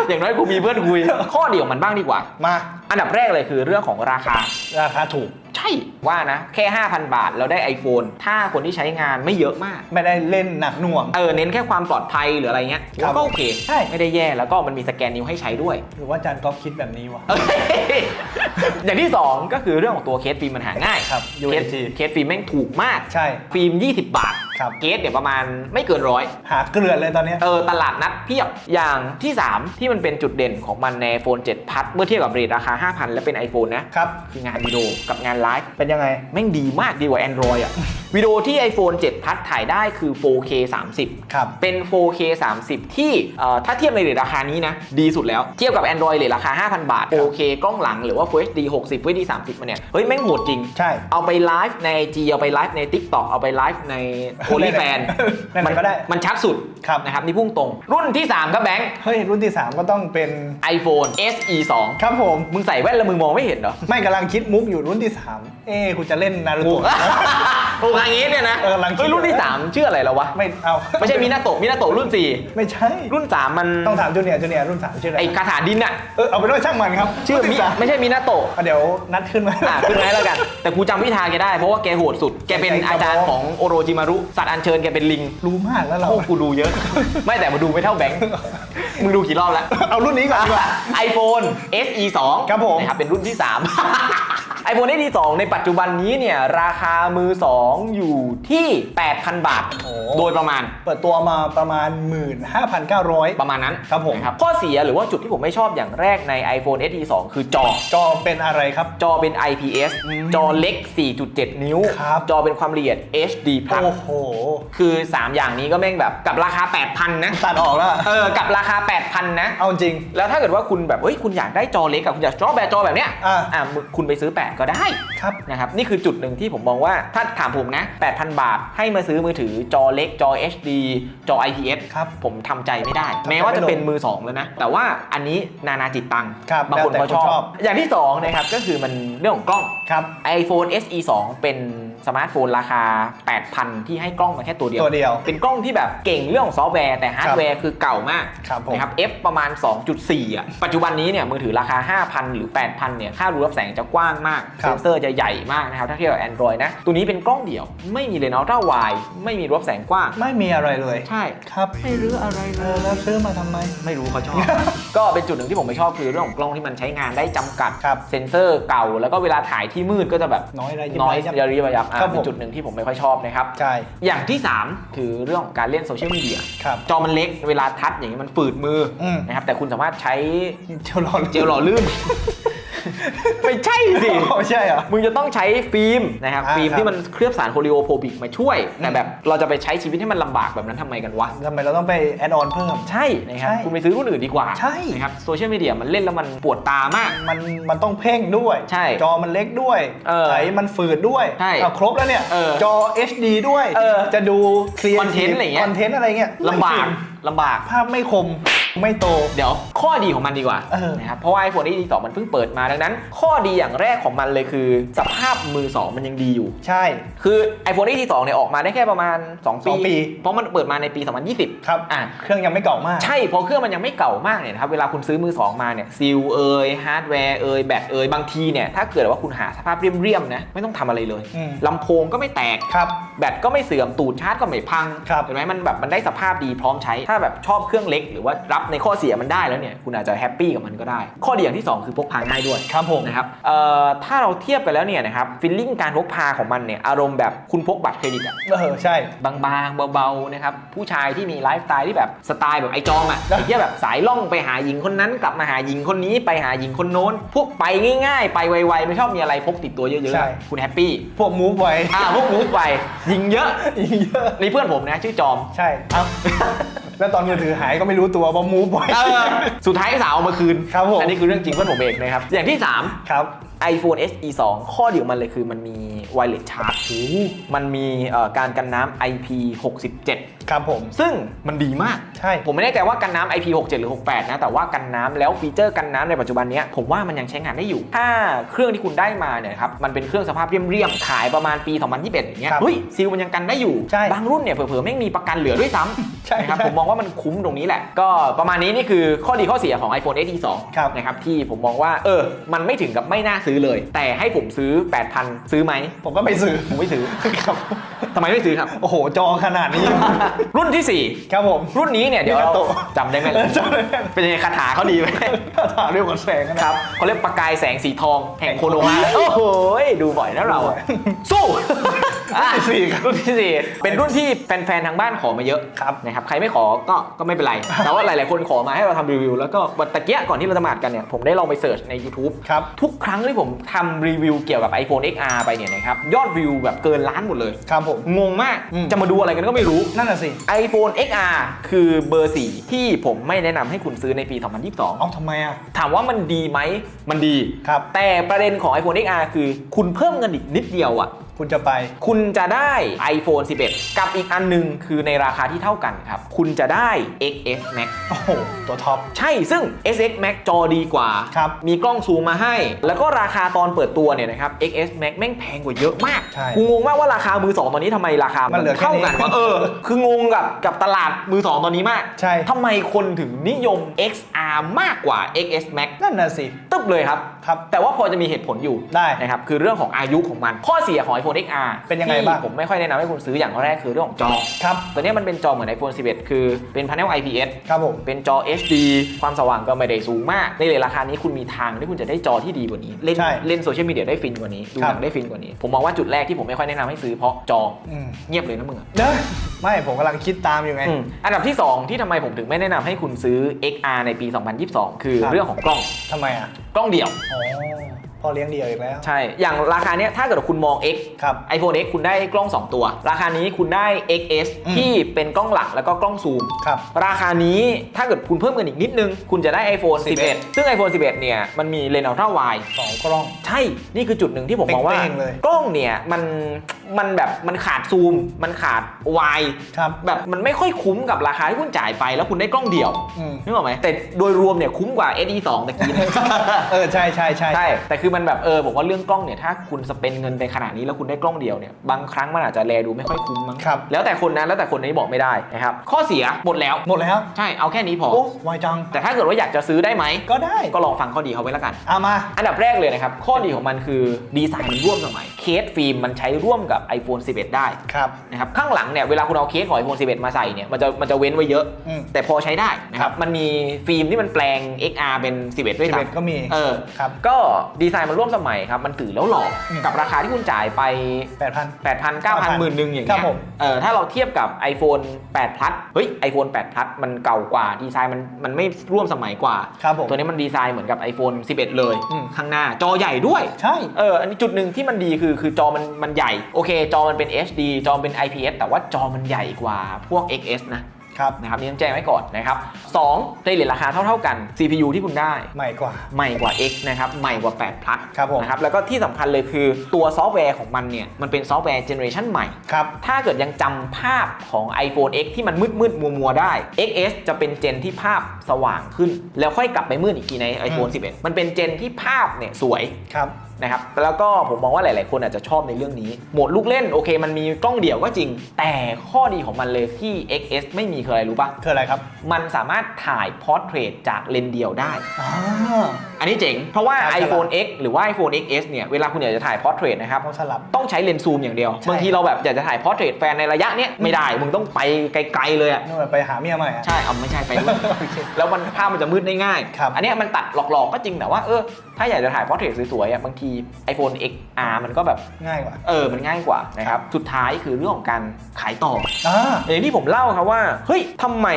Speaker 1: อย่างน้อยกูมีเพื่อนคุย ข้อดีของมันบ้างดีกว่า
Speaker 2: มา
Speaker 1: อันดับแรกเลยคือเรื่องของราคา
Speaker 2: ราคาถูก
Speaker 1: ใช่ว่านะ แค่ 5,000 บาทเราได้ iPhone ถ้าคนที่ใช้งานไม่เยอะมาก
Speaker 2: ไม่ได้เล่นหนักหน่วง
Speaker 1: เออ เน้นแค่ความปลอดภัยหรืออะไรเงี้ย
Speaker 2: ครับ
Speaker 1: ก็โอเค
Speaker 2: ใช่
Speaker 1: ไม่ได้แย่แล้วก็มันมีสแกนนิ้วให้ใช้ด้วย
Speaker 2: หรือว่าอาจารย์ก๊อฟคิดแบบนี้วะ
Speaker 1: เอ้ยอย่างที่ 2 ก็คือเรื่องของตัวเคสฟิล์มมันหาง่าย
Speaker 2: ครับ
Speaker 1: เคส
Speaker 2: UHD
Speaker 1: เคสฟิล์มแม่งถูกมาก
Speaker 2: ใช่
Speaker 1: ฟิล์ม 20 บาท
Speaker 2: ครับ
Speaker 1: เคสเดี๋ยวประมาณไม่เกินร้อย
Speaker 2: หาเกลือนเลยตอนเนี้ย
Speaker 1: เออตลาดนัดเพียบอย่างที่ 3 ที่มันเป็นจุดเด่นของมันใน iPhone 7พัดเมื่อเทียบกับเรทราคา 5,000 และเป็น iPhone นะ
Speaker 2: ครับ
Speaker 1: คืองานวิดีโอกับงานไลฟ์
Speaker 2: เป็นยังไง
Speaker 1: แม่งดีมากดีกว่า Android อะ วิดีโอที่ iPhone 7พัดถ่ายได้คือ 4K 30
Speaker 2: ครับ
Speaker 1: เป็น 4K 30 ที่เอ่อถ้าเทียบในเรทราคานี้นะ ดีสุดแล้ว เทียบกับ Android เรทราคา 5,000 บาท 4K กล้องหลังหรือว่า Full HD 60 Full HD 30มาเนี่ย เฮ้ย แม่งโหดจริง
Speaker 2: ใช่
Speaker 1: เอาไปไลฟ์ใน IG เอาไปไลฟ์ใน TikTok เอาไปไลฟ์ใน OnlyFans
Speaker 2: นั่น
Speaker 1: มั
Speaker 2: ก็ได้
Speaker 1: มันชัดสุด
Speaker 2: ครับ
Speaker 1: นะครับนี่พุ่งตรง รุ่นที่ 3 ครับแบงค์
Speaker 2: เฮ้ย รุ่นที่ 3 ก็ต้องเป็น
Speaker 1: iPhone SE 2
Speaker 2: ครับผม
Speaker 1: มึงใส่แว่นแล้วมึงมองไม่เห็นเหรอ
Speaker 2: ไม่กำลังคิดมุกอยู่รุ่นที่ 3เอ๊ะคุณจะเล่นนารู
Speaker 1: โอ้
Speaker 2: โตะ
Speaker 1: โหทางนี้เนี่ยนะ
Speaker 2: เออกำลังคิด
Speaker 1: เฮ้ยรุ่นที่ 3 ชื่ออะไรแล้ววะ
Speaker 2: ไม่เอา
Speaker 1: ไม่ใช่มินาโตะมินาโตะรุ่น
Speaker 2: ไม่ใช่
Speaker 1: 4 รุ่น 3 มัน
Speaker 2: ต้องถามจูเนียร์จูเนียร์รุ่น3ชื่ออะไร
Speaker 1: ไอคาถาดินอะ
Speaker 2: เออเอาไปด้วยช่างมันครับ
Speaker 1: ชื่อ
Speaker 2: รุ่น
Speaker 1: มิ
Speaker 2: ที่สาม
Speaker 1: ไม่ใช่มินาโตะ
Speaker 2: อะเดี๋ยวนัดขึ้นมา
Speaker 1: อะขึ้นไหมแล้วกัน แต่กูจำพิธาแกได้เพราะว่าแกโหดสุด แกเป็น
Speaker 2: ใช่ครับ
Speaker 1: อาจารย์ของโอโรจิมารุ สัตว์อัญเชิญแกเป็นลิง
Speaker 2: รู้มากแล้วเรา
Speaker 1: โอ้กูดูเยอะ ไม่แต่มาดูไม่เท่าแบงค์ มึงดูกี่รอบแล้ว
Speaker 2: เอารุ่นนี้ก่อนดีกว่า
Speaker 1: iPhone SE 2
Speaker 2: ครับผม
Speaker 1: นะครับเป็นรุ่นที่ 3 iPhone SE 2ในปัจจุบันนี้เนี่ย ราคามือ 2 อยู่ที่ 8,000 บาท
Speaker 2: โอ้
Speaker 1: โดยประมาณ
Speaker 2: เปิดตัวมาประมาณ 15,900
Speaker 1: ประมาณนั้น
Speaker 2: ครับผม
Speaker 1: นะข้อเสียหรือว่าจุดที่ผมไม่ชอบอย่างแรกใน iPhone SE 2 คือจอ
Speaker 2: จอเป็นอะไรครับ
Speaker 1: จอเป็น IPS
Speaker 2: อืม
Speaker 1: จอเล็ก 4.7 นิ้ว
Speaker 2: ครับ
Speaker 1: จอเป็นความละเอียด HD
Speaker 2: โอ้โห
Speaker 1: คือ 3 อย่างนี้ก็แม่งแบบกับราคา 8,000 นะ
Speaker 2: ตัดออกแล้ว
Speaker 1: เออ กับราคา8,000 นะ
Speaker 2: เอาจริง
Speaker 1: แล้วถ้าเกิดว่าคุณแบบเฮ้ยคุณอยากได้จอเล็กกับคุณอยากจอแบบจอแบบเนี้ย
Speaker 2: อ่า
Speaker 1: อะมึงคุณไปซื้อ 8 ก็ได้
Speaker 2: ครับ
Speaker 1: นะครับนี่คือจุดหนึ่งที่ผมมองว่าถ้าถามผมนะ 8,000 บาทให้มาซื้อมือถือจอเล็กจอ HD จอ IPS
Speaker 2: ครับ
Speaker 1: ผมทำใจไม่ได้
Speaker 2: ทำใจ
Speaker 1: แม้ว่าจะ
Speaker 2: ไม่ลง
Speaker 1: เป็นมือ2แล้วนะ แต่ว่าอันนี้นานาจิตตัง
Speaker 2: ครับ
Speaker 1: บางคน
Speaker 2: แล้วแต่
Speaker 1: เขาชอ
Speaker 2: คนชอ
Speaker 1: บ บ อย่างที่2นะครับก็คือมันเรื่องของกล้อง
Speaker 2: ครับ
Speaker 1: iPhone SE 2 เป็นสมาร์ทโฟนราคา 8,000 ที่ให้กล้องมาแค่ตัวเดียว
Speaker 2: ตัวเดียว
Speaker 1: เป็นกล้องที่แบบเก่งเรื่องของซอฟต์แวร์แต่ฮาร์ดแวร์คือเก่ามาก
Speaker 2: ครับผม
Speaker 1: นะครับ f ประมาณ 2.4 อะ ปัจจุบันนี้เนี่ยมือถือราคา 5,000 หรือ 8,000 เนี่ย ค่ารู้รับแสงจะกว้างมาก
Speaker 2: ครับ
Speaker 1: เซนเซอร์จะใหญ่มากนะครับ ถ้าเทียบกับ Android นะ ตัวนี้เป็นกล้องเดี่ยว ไม่มีเลนส์อัลตร้าไวไม่มีรู้รับแสงกว้าง
Speaker 2: ไม่มีอะไรเลย
Speaker 1: ใช่
Speaker 2: ครับ
Speaker 1: ไม่รู้อะไร
Speaker 2: เอ
Speaker 1: เล
Speaker 2: อยแล้วซื้อมาทำไม
Speaker 1: ไม่รู้เขาชอบ ก็เป็นจุดหนึ่งที่ผมไม่ชอบคือเรื่องของกล้องที่มันใช้งานได้จำกัด
Speaker 2: ครับ
Speaker 1: เซนเซอร์เก่า แล้วก็เวลาถ่ายที่มืดก็จะแบบ
Speaker 2: น้อยอะไร
Speaker 1: น้อย
Speaker 2: บ
Speaker 1: ระยิบระยับอะ
Speaker 2: ครับ
Speaker 1: เป็น
Speaker 2: ผม
Speaker 1: จุดหนึ่งที่ผมไม่ค่อยชอบนะครับ
Speaker 2: ใช่
Speaker 1: อย่างที่ 3 คือเรื่องของการเล่นโซเชียลมีเดีย
Speaker 2: ครับ
Speaker 1: จอมันเล็กเวลาทัชอย่างนี้มันฝืดมืออ
Speaker 2: ม
Speaker 1: นะครับแต่คุณสามารถใช้
Speaker 2: เจลหล่อ
Speaker 1: เจลหล่อลื่น ไม่ใช่สิ
Speaker 2: ไม่ใช่เหรอ
Speaker 1: มึงจะต้องใช้ฟิล์มนะครับ
Speaker 2: อ่า
Speaker 1: ฟิล์ม
Speaker 2: ครับ
Speaker 1: ที่มันเคลือบสารโคลิโอโฟบิกมาช่วยแต่
Speaker 2: อืม
Speaker 1: แบบเราจะไปใช้ชีวิตให้มันลำบากแบบนั้นทำไมกันวะ
Speaker 2: ทำไมเราต้องไปแอดออนเพิ่ม
Speaker 1: ใช่นะครับ
Speaker 2: ใช่
Speaker 1: คุณไปซื้อรุ่นอื่นดีกว่า
Speaker 2: ใช่
Speaker 1: นะครับโซเชียลมีเดียมันเล่นแล้วมันปวดตามาก
Speaker 2: มันมันต้องเพ่งด้วย
Speaker 1: ใช่
Speaker 2: จอมันเล็กด้วย
Speaker 1: เออ
Speaker 2: ไถมันฝืดด้วย
Speaker 1: ใช่
Speaker 2: เอาครบแล้วเนี่ย
Speaker 1: เออ
Speaker 2: จอ HD ด้วย
Speaker 1: เออ
Speaker 2: จะดูเคลียร์
Speaker 1: Content อะไรเงี้ย
Speaker 2: คอนเทนต์อะไรเงี้ย
Speaker 1: ลำบาก
Speaker 2: ไม่จริง
Speaker 1: ลำบาก
Speaker 2: ภาพไม่คม ไม่โต
Speaker 1: เดี๋ยวข้อดีของมันดีกว่า
Speaker 2: เออ
Speaker 1: นะครับเพราะว่า iPhone SE 2มันเพิ่งเปิดมาดังนั้น ข้อดีอย่างแรกของมันเลยคือ สภาพมือ 2 มันยังดีอยู่
Speaker 2: ใช่
Speaker 1: คือ iPhone SE 2เนี่ยออกมาได้แค่ประมาณ2
Speaker 2: สองปี
Speaker 1: เพราะมันเปิดมาในปี 2020
Speaker 2: ครับ
Speaker 1: อะ
Speaker 2: เครื่องยังไม่เก่ามาก
Speaker 1: ใช่เพราะเครื่องมันยังไม่เก่ามากเนี่ยนะครับเวลาคุณซื้อมือ 2 มาเนี่ยซีลเอยฮาร์ดแวร์เอยแบตเอยบางทีเนี่ยถ้าเกิดว่าคุณหาสภาพเรียมๆนะไม่ต้องทำอะไรเลย
Speaker 2: อืม
Speaker 1: ลำโพงก็ไม่แตก
Speaker 2: ครับ
Speaker 1: แบตก็ไม่เสื่อมตูดชาร์จก็ไม่พัง
Speaker 2: ครับ
Speaker 1: เห็นไหมมันแบบมันได้สภาพดีพร้อมใช้ ถ้าแบบชอบเครื่องเล็ก หรือว่ารับในข้อเสียมันได้แล้วเนี่ยคุณอาจจะแฮปปี้กับมันก็ได้ ข้อดีอย่างที่ 2 คือพกพาง่ายด้วย
Speaker 2: ครับผม
Speaker 1: นะครับเอ่อถ้าเราเทียบกันแล้วเนี่ยนะครับฟีลลิ่งการพกพาของมันเนี่ยอารมณ์แบบคุณพกบัตรเครดิตอะ
Speaker 2: เออใช่
Speaker 1: บางๆเบาๆนะครับผู้ชายที่มีไลฟ์สไตล์ที่แบบสไตล์แบบไอจอมอะ
Speaker 2: นะ
Speaker 1: ไอ้ที่แบบสายล่องไปหาหญิงคนนั้นกลับมาหาหญิงคนนี้ไปหาหญิงคนโน้น พวกไปง่ายๆ ไปไวๆไม่ชอบมีอะไรพกติดตัวเยอะ
Speaker 2: ใช่
Speaker 1: ๆ คุณแฮปปี้
Speaker 2: พวกมูฟไว้
Speaker 1: อ่าพวกมูฟไปยิงเยอะ
Speaker 2: อีกเยอะ
Speaker 1: นี่เพื่อนผมนะชื่อจอม
Speaker 2: ใช่ เอ้า แล้วตอนมือถือหายก็ไม่รู้ตัวว่ามูฟไว้
Speaker 1: เออสุดท้ายสาวเอามาคืน
Speaker 2: ครับผม
Speaker 1: อันนี้คือเรื่องจริงเพื่อนผมเองนะครับ อย่างที่3
Speaker 2: ครับ
Speaker 1: iPhone SE 2 ข้อดีของมันเลยคือมันมี wireless charge มันมีเอ่อการกันน้ำ IP67
Speaker 2: ครับผม
Speaker 1: ซึ่งมันดีมาก
Speaker 2: ใช่
Speaker 1: ผมไม่แน่ใจว่ากันน้ำ IP67 หรือ 68 นะ แต่ว่ากันน้ำแล้วฟีเจอร์กันน้ำในปัจจุบันเนี้ยผมว่ามันยังใช้งานได้อยู่ ถ้าเครื่องที่คุณได้มาเนี่ยครับ มันเป็นเครื่องสภาพเรียมๆขายประมาณปี 2021 อย่างเงี้ย
Speaker 2: ครับ
Speaker 1: เฮ้ยซีลมันยังกันได้อยู่
Speaker 2: ใช่
Speaker 1: บางรุ่นเนี่ยเผลอๆไม่งมีประกันเหลือด้วยซ้ำ
Speaker 2: ใช่
Speaker 1: นะครับ
Speaker 2: ใช่
Speaker 1: ผมมองว่ามันคุ้มตรงนี้แหละ ก็ประมาณนี้นี่คือข้อดีข้อเสียของ iPhone SE 2
Speaker 2: ครับ
Speaker 1: นะครับที่ผมมองว่าเออมันไม่ถึงกับไม่น่าซื้อเลย แต่ให้ผมซื้อ 8,000 ซื้อไหม
Speaker 2: ผมก็ไปซื้อ
Speaker 1: ผมไม่ซื้อ
Speaker 2: ครับ
Speaker 1: ทำไมไม่ซื้อครับ
Speaker 2: โอ้โห จอขนาดนี้
Speaker 1: รุ่นที่สี่
Speaker 2: ครับผม
Speaker 1: รุ่นนี้เนี่ยเดี๋ยว
Speaker 2: มิ
Speaker 1: เรา
Speaker 2: กาโตะ
Speaker 1: จำได้ไหม
Speaker 2: เออจำได้ไหม
Speaker 1: เป็นยังไงคาถาเขาดีไหม
Speaker 2: ถามเรื่องของแสงนะ
Speaker 1: ครับเขาเรียกประกายแสงสีทองแห่งโคโนฮะโอ้โห ดูบ่อยนะเราอะสู้
Speaker 2: รุ่นที่สี่ครับ
Speaker 1: รุ่นที่สี่เป็นรุ่นที่แฟนๆ ทางบ้านขอมาเยอะ
Speaker 2: ครับ
Speaker 1: นะครับ ใครไม่ขอก็ก็ไม่เป็นไร แต่ว่าหลายๆ คนขอมาให้เราทำรีวิว แล้วก็วันตะเกียก่อนที่เราจะมาอัดกันเนี่ย ผมได้ลองไปเสิร์ชใน YouTube
Speaker 2: ครับ
Speaker 1: ทุกครั้งที่ผมทำรีวิวเกี่ยวกับ iPhone XR ไปเนี่ยนะครับยอดวิวแบบเกินล้านหมดเลย
Speaker 2: ครับผม
Speaker 1: งงมาก
Speaker 2: อืม
Speaker 1: จะมาดูอะไรกันก็ไม่รู้
Speaker 2: นั่นน่ะสิ
Speaker 1: iPhone XR คือเบอร์ 4 ที่ผมไม่แนะนำให้คุณซื้อในปี 2022
Speaker 2: เอาทำไมอะ
Speaker 1: ถามว่ามันดีไหม มันดี
Speaker 2: ครับ
Speaker 1: แต่ประเด็นของ iPhone XR คือคุณเพิ่มเงินอีกนิดเดียวอะ่ะ
Speaker 2: คุณจะไป
Speaker 1: คุณจะได้ iPhone 11 กับอีกอันหนึงคือในราคาที่เท่ากันครับ คุณจะได้ XS Max
Speaker 2: โอ้โห ตัวท็อป
Speaker 1: ใช่ซึ่ง SX Max จอดีกว่า
Speaker 2: ครับ
Speaker 1: มีกล้องซูมมาให้ แล้วก็ราคาตอนเปิดตัวเนี่ยนะครับ XS Max แม่งแพงกว่าเยอะมาก
Speaker 2: ใช่
Speaker 1: กูงงมากว่าราคามือสองตอนนี้ทำไมราคา
Speaker 2: มันเหลือแค่
Speaker 1: เท่า
Speaker 2: นี้
Speaker 1: กันวะเออ คืองงกับกับตลาดมือสองตอนนี้มาก
Speaker 2: ใช่
Speaker 1: ทำไมคนถึงนิยม XR มากกว่า XS Max
Speaker 2: นั่นน่ะสิ
Speaker 1: ตึ๊บเลยครับ
Speaker 2: ครับ
Speaker 1: แต่ว่าพอจะมีเหตุผลอยู่
Speaker 2: ได้
Speaker 1: นะครับ คือเรื่องของอายุของมัน ข้อเสียของ iPhone XR
Speaker 2: เป็นยังไงบ้าง
Speaker 1: ที่ผมไม่ค่อยแนะนำให้คุณซื้ออย่างแรกคือเรื่องของจอ
Speaker 2: ครับ
Speaker 1: ตัวเนี้ยมันเป็นจอเหมือน iPhone 11 คือเป็น panel IPS
Speaker 2: ครับผม
Speaker 1: เป็นจอ HD ความสว่างก็ไม่ได้สูงมาก ในเลทราคานี้คุณมีทางที่คุณจะได้จอที่ดีกว่านี้ เล่น
Speaker 2: ใช่
Speaker 1: เล่นโซเชียลมีเดียได้ฟินกว่านี้ ดู
Speaker 2: ครั
Speaker 1: ห
Speaker 2: บ
Speaker 1: นังได้ฟินกว่านี้ ผมมองว่าจุดแรกที่ผมไม่ค่อยแนะนำให้ซื้อเพราะจอ
Speaker 2: อืม
Speaker 1: เงียบเลยนะมึงอะ
Speaker 2: เด้อไม่ผมกำลังคิดตามอยู่ไง
Speaker 1: อืมอันดับที่2ที่ทำไมผมถึงไม่แนะนำให้คุณซื้อ XR ในปี 2022 คือ
Speaker 2: ครับ
Speaker 1: เรื่องของกล้อง
Speaker 2: ทำไมอะ
Speaker 1: กล้องเดี่ยว
Speaker 2: อ๋อ พ่อเลี้ยงเดียวอีกแล้ว
Speaker 1: ใช่ อย่างราคาเนี้ยถ้าเกิดว่าคุณมอง X
Speaker 2: ครับ
Speaker 1: iPhone X คุณได้กล้อง 2 ตัว ราคานี้คุณได้ XS
Speaker 2: อืม
Speaker 1: ที่เป็นกล้องหลักแล้วก็กล้องซูม
Speaker 2: ครับ
Speaker 1: ราคานี้ถ้าเกิดคุณเพิ่มเงินอีกนิดนึง คุณจะได้ iPhone
Speaker 2: 11
Speaker 1: 11 ซึ่ง iPhone 11 เนี่ย มันมีเลนส์อัลตร้าไว
Speaker 2: สองกล้อง
Speaker 1: ใช่ นี่คือจุดหนึ่งที่ผมมองว่า
Speaker 2: เป้งๆเลย
Speaker 1: กล้องเนี่ย มัน มันแบบ มันขาดซูม มันขาดไว
Speaker 2: ครับ
Speaker 1: แบบมันไม่ค่อยคุ้มกับราคาที่คุณจ่ายไป แล้วคุณได้กล้องเดี่ยว
Speaker 2: อืม
Speaker 1: นึกออกไหมแต่โดยรวมเนี่ยคุ้มกว่า SE 2ตะกี้นะ
Speaker 2: เออ ใช่ใช่ใช่
Speaker 1: ใช่ แต่คือมันแบบเออผมว่าเรื่องกล้องเนี่ยถ้าคุณสเปนเงินไปขนาดนี้แล้วคุณได้กล้องเดียวเนี่ยบางครั้งมันอาจจะแลดูไม่ค่อยคุ้มมั้ง
Speaker 2: ครับ
Speaker 1: แล้วแต่คนนะแล้วแต่คนนี้บอกไม่ได้นะครับข้อเสียหมดแล้ว
Speaker 2: หมดแล้ว
Speaker 1: ใช่เอาแค่นี้พอ
Speaker 2: โอ้ไวจัง
Speaker 1: แต่ถ้าเกิดว่าอยากจะซื้อได้ไหม
Speaker 2: ก็ได้
Speaker 1: ก็ลองฟังข้อดีเขาไว้แล้วกัน
Speaker 2: เอามา
Speaker 1: อันดับแรกเลยนะครับข้อดีของมันคือดีไซน์มันร่วมสมัยเคสฟิล์มมันใช้ร่วมกับ iPhone 11 ได้
Speaker 2: ครับ
Speaker 1: นะครับข้างหลังเนี่ยเวลาคุณเอาเคสของ iPhone 11 มาใส่เนี่ยมันจะมันจะเว้นไว้เยอะ
Speaker 2: อืม
Speaker 1: แต่พอใช้ได้นะค
Speaker 2: ครั
Speaker 1: รับบมันมีฟิล์มที่มันแปลง XR เป็น 11 ด้วยซ้ำ
Speaker 2: 11ก็มี
Speaker 1: เออ
Speaker 2: ครับ
Speaker 1: ก็ดีไซน์มันร่วมสมัยครับ มันถือแล้วหล่ออ
Speaker 2: ม
Speaker 1: กับราคาที่คุณจ่ายไป
Speaker 2: แปดพัน
Speaker 1: 8,000 9,000หมื่นหนึ่งอย่าง
Speaker 2: ครั
Speaker 1: เงี้
Speaker 2: บ
Speaker 1: ย
Speaker 2: ผม
Speaker 1: เออถ้าเราเทียบกับ iPhone 8 Plus เฮ้ย iPhone 8 Plus มันเก่ากว่าดีไซน์มันมันไม่ร่วมสมัยกว่า
Speaker 2: ครับผม
Speaker 1: ตัวนี้มันดีไซน์เหมือนกับ iPhone 11 เลย
Speaker 2: อืม
Speaker 1: ข้างหน้าจอใหญ่ด้วย
Speaker 2: ใช่
Speaker 1: เออ อันนี้จุดหนึ่งที่มันดีคือคือจอมันมันใหญ่ โอเค จอมันเป็น HD จอมันเป็น IPS แต่ว่าจอมันใหญ่กว่าพวก XS นะ
Speaker 2: ครับ
Speaker 1: นะครับนี่ต้องแจ้งไว้ก่อนนะครับ2ในเหรียญราคาเท่า ๆกัน CPU ที่คุณได้
Speaker 2: ใหม่กว่า
Speaker 1: ใหม่กว่า X นะครับใหม่กว่า 8 Plus
Speaker 2: ครับผม
Speaker 1: นะครับแล้วก็ที่สำคัญเลยคือตัวซอฟต์แวร์ของมันเนี่ย มันเป็นซอฟต์แวร์เจเนอเรชันใหม่
Speaker 2: ครับ
Speaker 1: ถ้าเกิดยังจำภาพของ iPhone X ที่มันมืดมืดมัวมัวๆได้ XS จะเป็นเจนที่ภาพสว่างขึ้น แล้วค่อยกลับไปมืดอีกทีใน iPhone 11 มันเป็นเจนที่ภาพเนี่ยสวย
Speaker 2: ครับ
Speaker 1: นะครับแล้วก็ผมมองว่าหลาย ๆ คนอาจจะชอบในเรื่องนี้ โหมดลูกเล่นโอเค มันมีกล้องเดี่ยวก็จริง แต่ข้อดีของมันเลยที่ XS ไม่มีคืออะไรรู้ปะ
Speaker 2: คืออะไรครับ
Speaker 1: มันสามารถถ่ายพอร์เทรตจากเลนส์เดียวได้
Speaker 2: อ่า
Speaker 1: อันนี้เจ๋ง เพราะว่า
Speaker 2: ครับ
Speaker 1: iPhone X หรือว่า iPhone XS เนี่ยเวลาคุณอยากจะถ่ายพอร์เทรตนะครับ
Speaker 2: ต้องสลับ
Speaker 1: ต้องใช้เลนส์ซูมอย่างเดียว
Speaker 2: ใช่
Speaker 1: บางทีเราแบบอยากจะถ่ายพอร์เทรตแฟนในระยะเนี้ยไม่ได้ มึงต้องไปไกล ๆ เลยอะ
Speaker 2: นู่นไปหาเมียใหม่อะ
Speaker 1: ใช่เอาไม่ใช่ไปนู่น
Speaker 2: โอเค
Speaker 1: แล้วมันภาพมันจะมืดได้ง่าย
Speaker 2: ครับ
Speaker 1: อันเนี้ยมันตัดหลอกๆก็จริงแต่ว่าเออถ้าอยากจะถ่ายพอร์เทรตสวยๆอะบางที iPhone XR มันก็แบบ
Speaker 2: ง่ายกว่า
Speaker 1: เออ มันง่ายกว่านะครับ สุดท้ายคือเรื่องของการขายต่อ
Speaker 2: อ่า
Speaker 1: อย่างที่ผมเล่าครับว่า เฮ้ยทำไม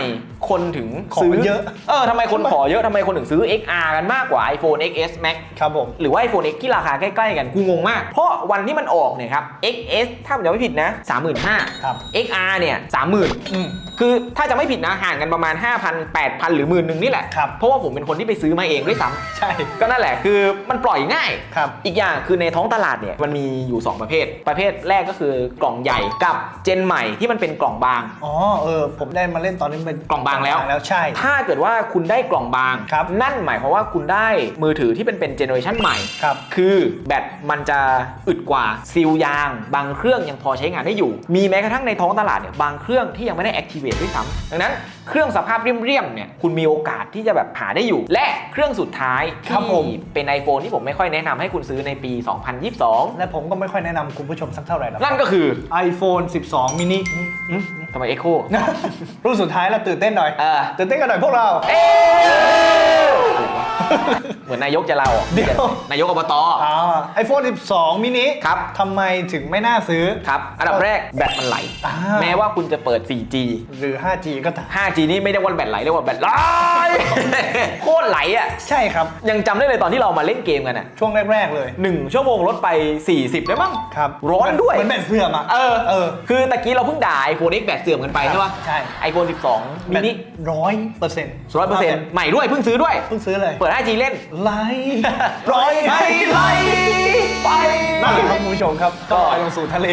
Speaker 1: คนถึง
Speaker 2: ขอ
Speaker 1: ซื้
Speaker 2: เยอะ
Speaker 1: เออทำไมคนขอเยอะทำไมคนถึงซื้อ XR กันมากกว่า iPhone XS Max
Speaker 2: ครับผม
Speaker 1: หรือว่า iPhone X ที่ราคาใกล้ๆกันกูงงมาก เพราะวันที่มันออกเนี่ยครับ XS ถ้าผมจำไม่ผิดนะ 35,000
Speaker 2: ครับ
Speaker 1: XR เนี่ย30,000
Speaker 2: อืม
Speaker 1: คือถ้าจะไม่ผิดนะห่างกันประมาณ 5,000 8,000 หรือหมื่นหนึ่งนี่แหละ
Speaker 2: ครับ
Speaker 1: เพราะว่าผมเป็นคนที่ไปซื้อมาเองด้วยซ้
Speaker 2: ใช่ำ
Speaker 1: ก็นั่นแหละคือมันปล่อยง่าย
Speaker 2: ครับ
Speaker 1: อีกอย่างคือในท้องตลาดเนี่ยมันมีอยู่ 2 ประเภท ประเภทแรกก็คือกล่องใหญ่กับเจนใหม่ที่มันเป็นกล่องบาง
Speaker 2: อ๋อเออผมได้มาเล่นตอนนี้เป็น
Speaker 1: กล่องบางแล้ว
Speaker 2: แล้วใช่
Speaker 1: ถ้าเกิดว่าคุณได้กล่องบาง
Speaker 2: ครับ
Speaker 1: นั่นหมายความว่าคุณได้มือถือที่เป็นเป็นเจเนอเรชันใหม่
Speaker 2: ครับ
Speaker 1: คือแบตมันจะอึดกว่าซีลยาง บางเครื่องยังพอใช้งานได้อยู่ มีแม้กระทั่งในท้องตลาดเนี่ยบางเครื่องที่ยังไม่ได้ activate ด้วยซ้ำดังนั้นเครื่องสภาพเรียมๆเนี่ยคุณมีโอกาสที่จะแบบหาได้อยู่ และเครื่องสุดท้าย
Speaker 2: ครับ
Speaker 1: ที่
Speaker 2: ผม
Speaker 1: เป็น iPhone ที่ผมไม่ค่อยแนะนำให้คุณซื้อในปี 2022
Speaker 2: และผมก็ไม่ค่อยแนะนำคุณผู้ชมสักเท่าไหร่หรอก
Speaker 1: นั่นก็คือ
Speaker 2: iPhone 12 mini
Speaker 1: อืมทำไม Echo
Speaker 2: รุ่นสุดท้ายแล้วตื่นเต้นหน่อย
Speaker 1: เออ
Speaker 2: ตื่นเต้นกันหน่อยพวกเรา
Speaker 1: เอ๊ะ เหมือนนายกจะเล่าอะ
Speaker 2: เดี๋ยว
Speaker 1: นายกอบต
Speaker 2: อ่า iPhone 12 mini
Speaker 1: ครับ
Speaker 2: ทำไมถึงไม่น่าซื้อ
Speaker 1: ครับ อันดับแรกแบตมันไหล
Speaker 2: อ่า
Speaker 1: แม้ว่าคุณจะเปิด 4G
Speaker 2: หรือ 5G ก็ตาม
Speaker 1: 5G นี่ไม่ได้ว่าแบตไหลเรียกว่าแบตไหล โคตรไหลอะ
Speaker 2: ใช่ครับ
Speaker 1: ยังจำได้เลยตอนที่เรามาเล่นเกมกันอะ
Speaker 2: ช่วงแรก ๆ เลย
Speaker 1: หนึ่งชั่วโมงลดไป 40ได้มั้ง
Speaker 2: ครับ
Speaker 1: ร้อนด้วย
Speaker 2: เหมือนแบตเสื่อมอะ
Speaker 1: เออ
Speaker 2: เออ
Speaker 1: คือตะกี้เราเพิ่งด่า iPhone X แบตเสื่อมกันไปใช่ปะ
Speaker 2: ใช่
Speaker 1: iPhone 12 มินิ
Speaker 2: ร้อยเปอร์เซ็นต์
Speaker 1: ร้อยเปอร์เซ็นต์ใหม่ด้วยเพิ่งซื้อด้วย
Speaker 2: เพิ่งซื้อเลย
Speaker 1: เปิด 5G เล่น
Speaker 2: ไลร้อย
Speaker 1: ให้ไหลไป
Speaker 2: นั่นแหละครับคุณผู้ชมครับ
Speaker 1: ก็
Speaker 2: ก็ไปลงสู่ทะเล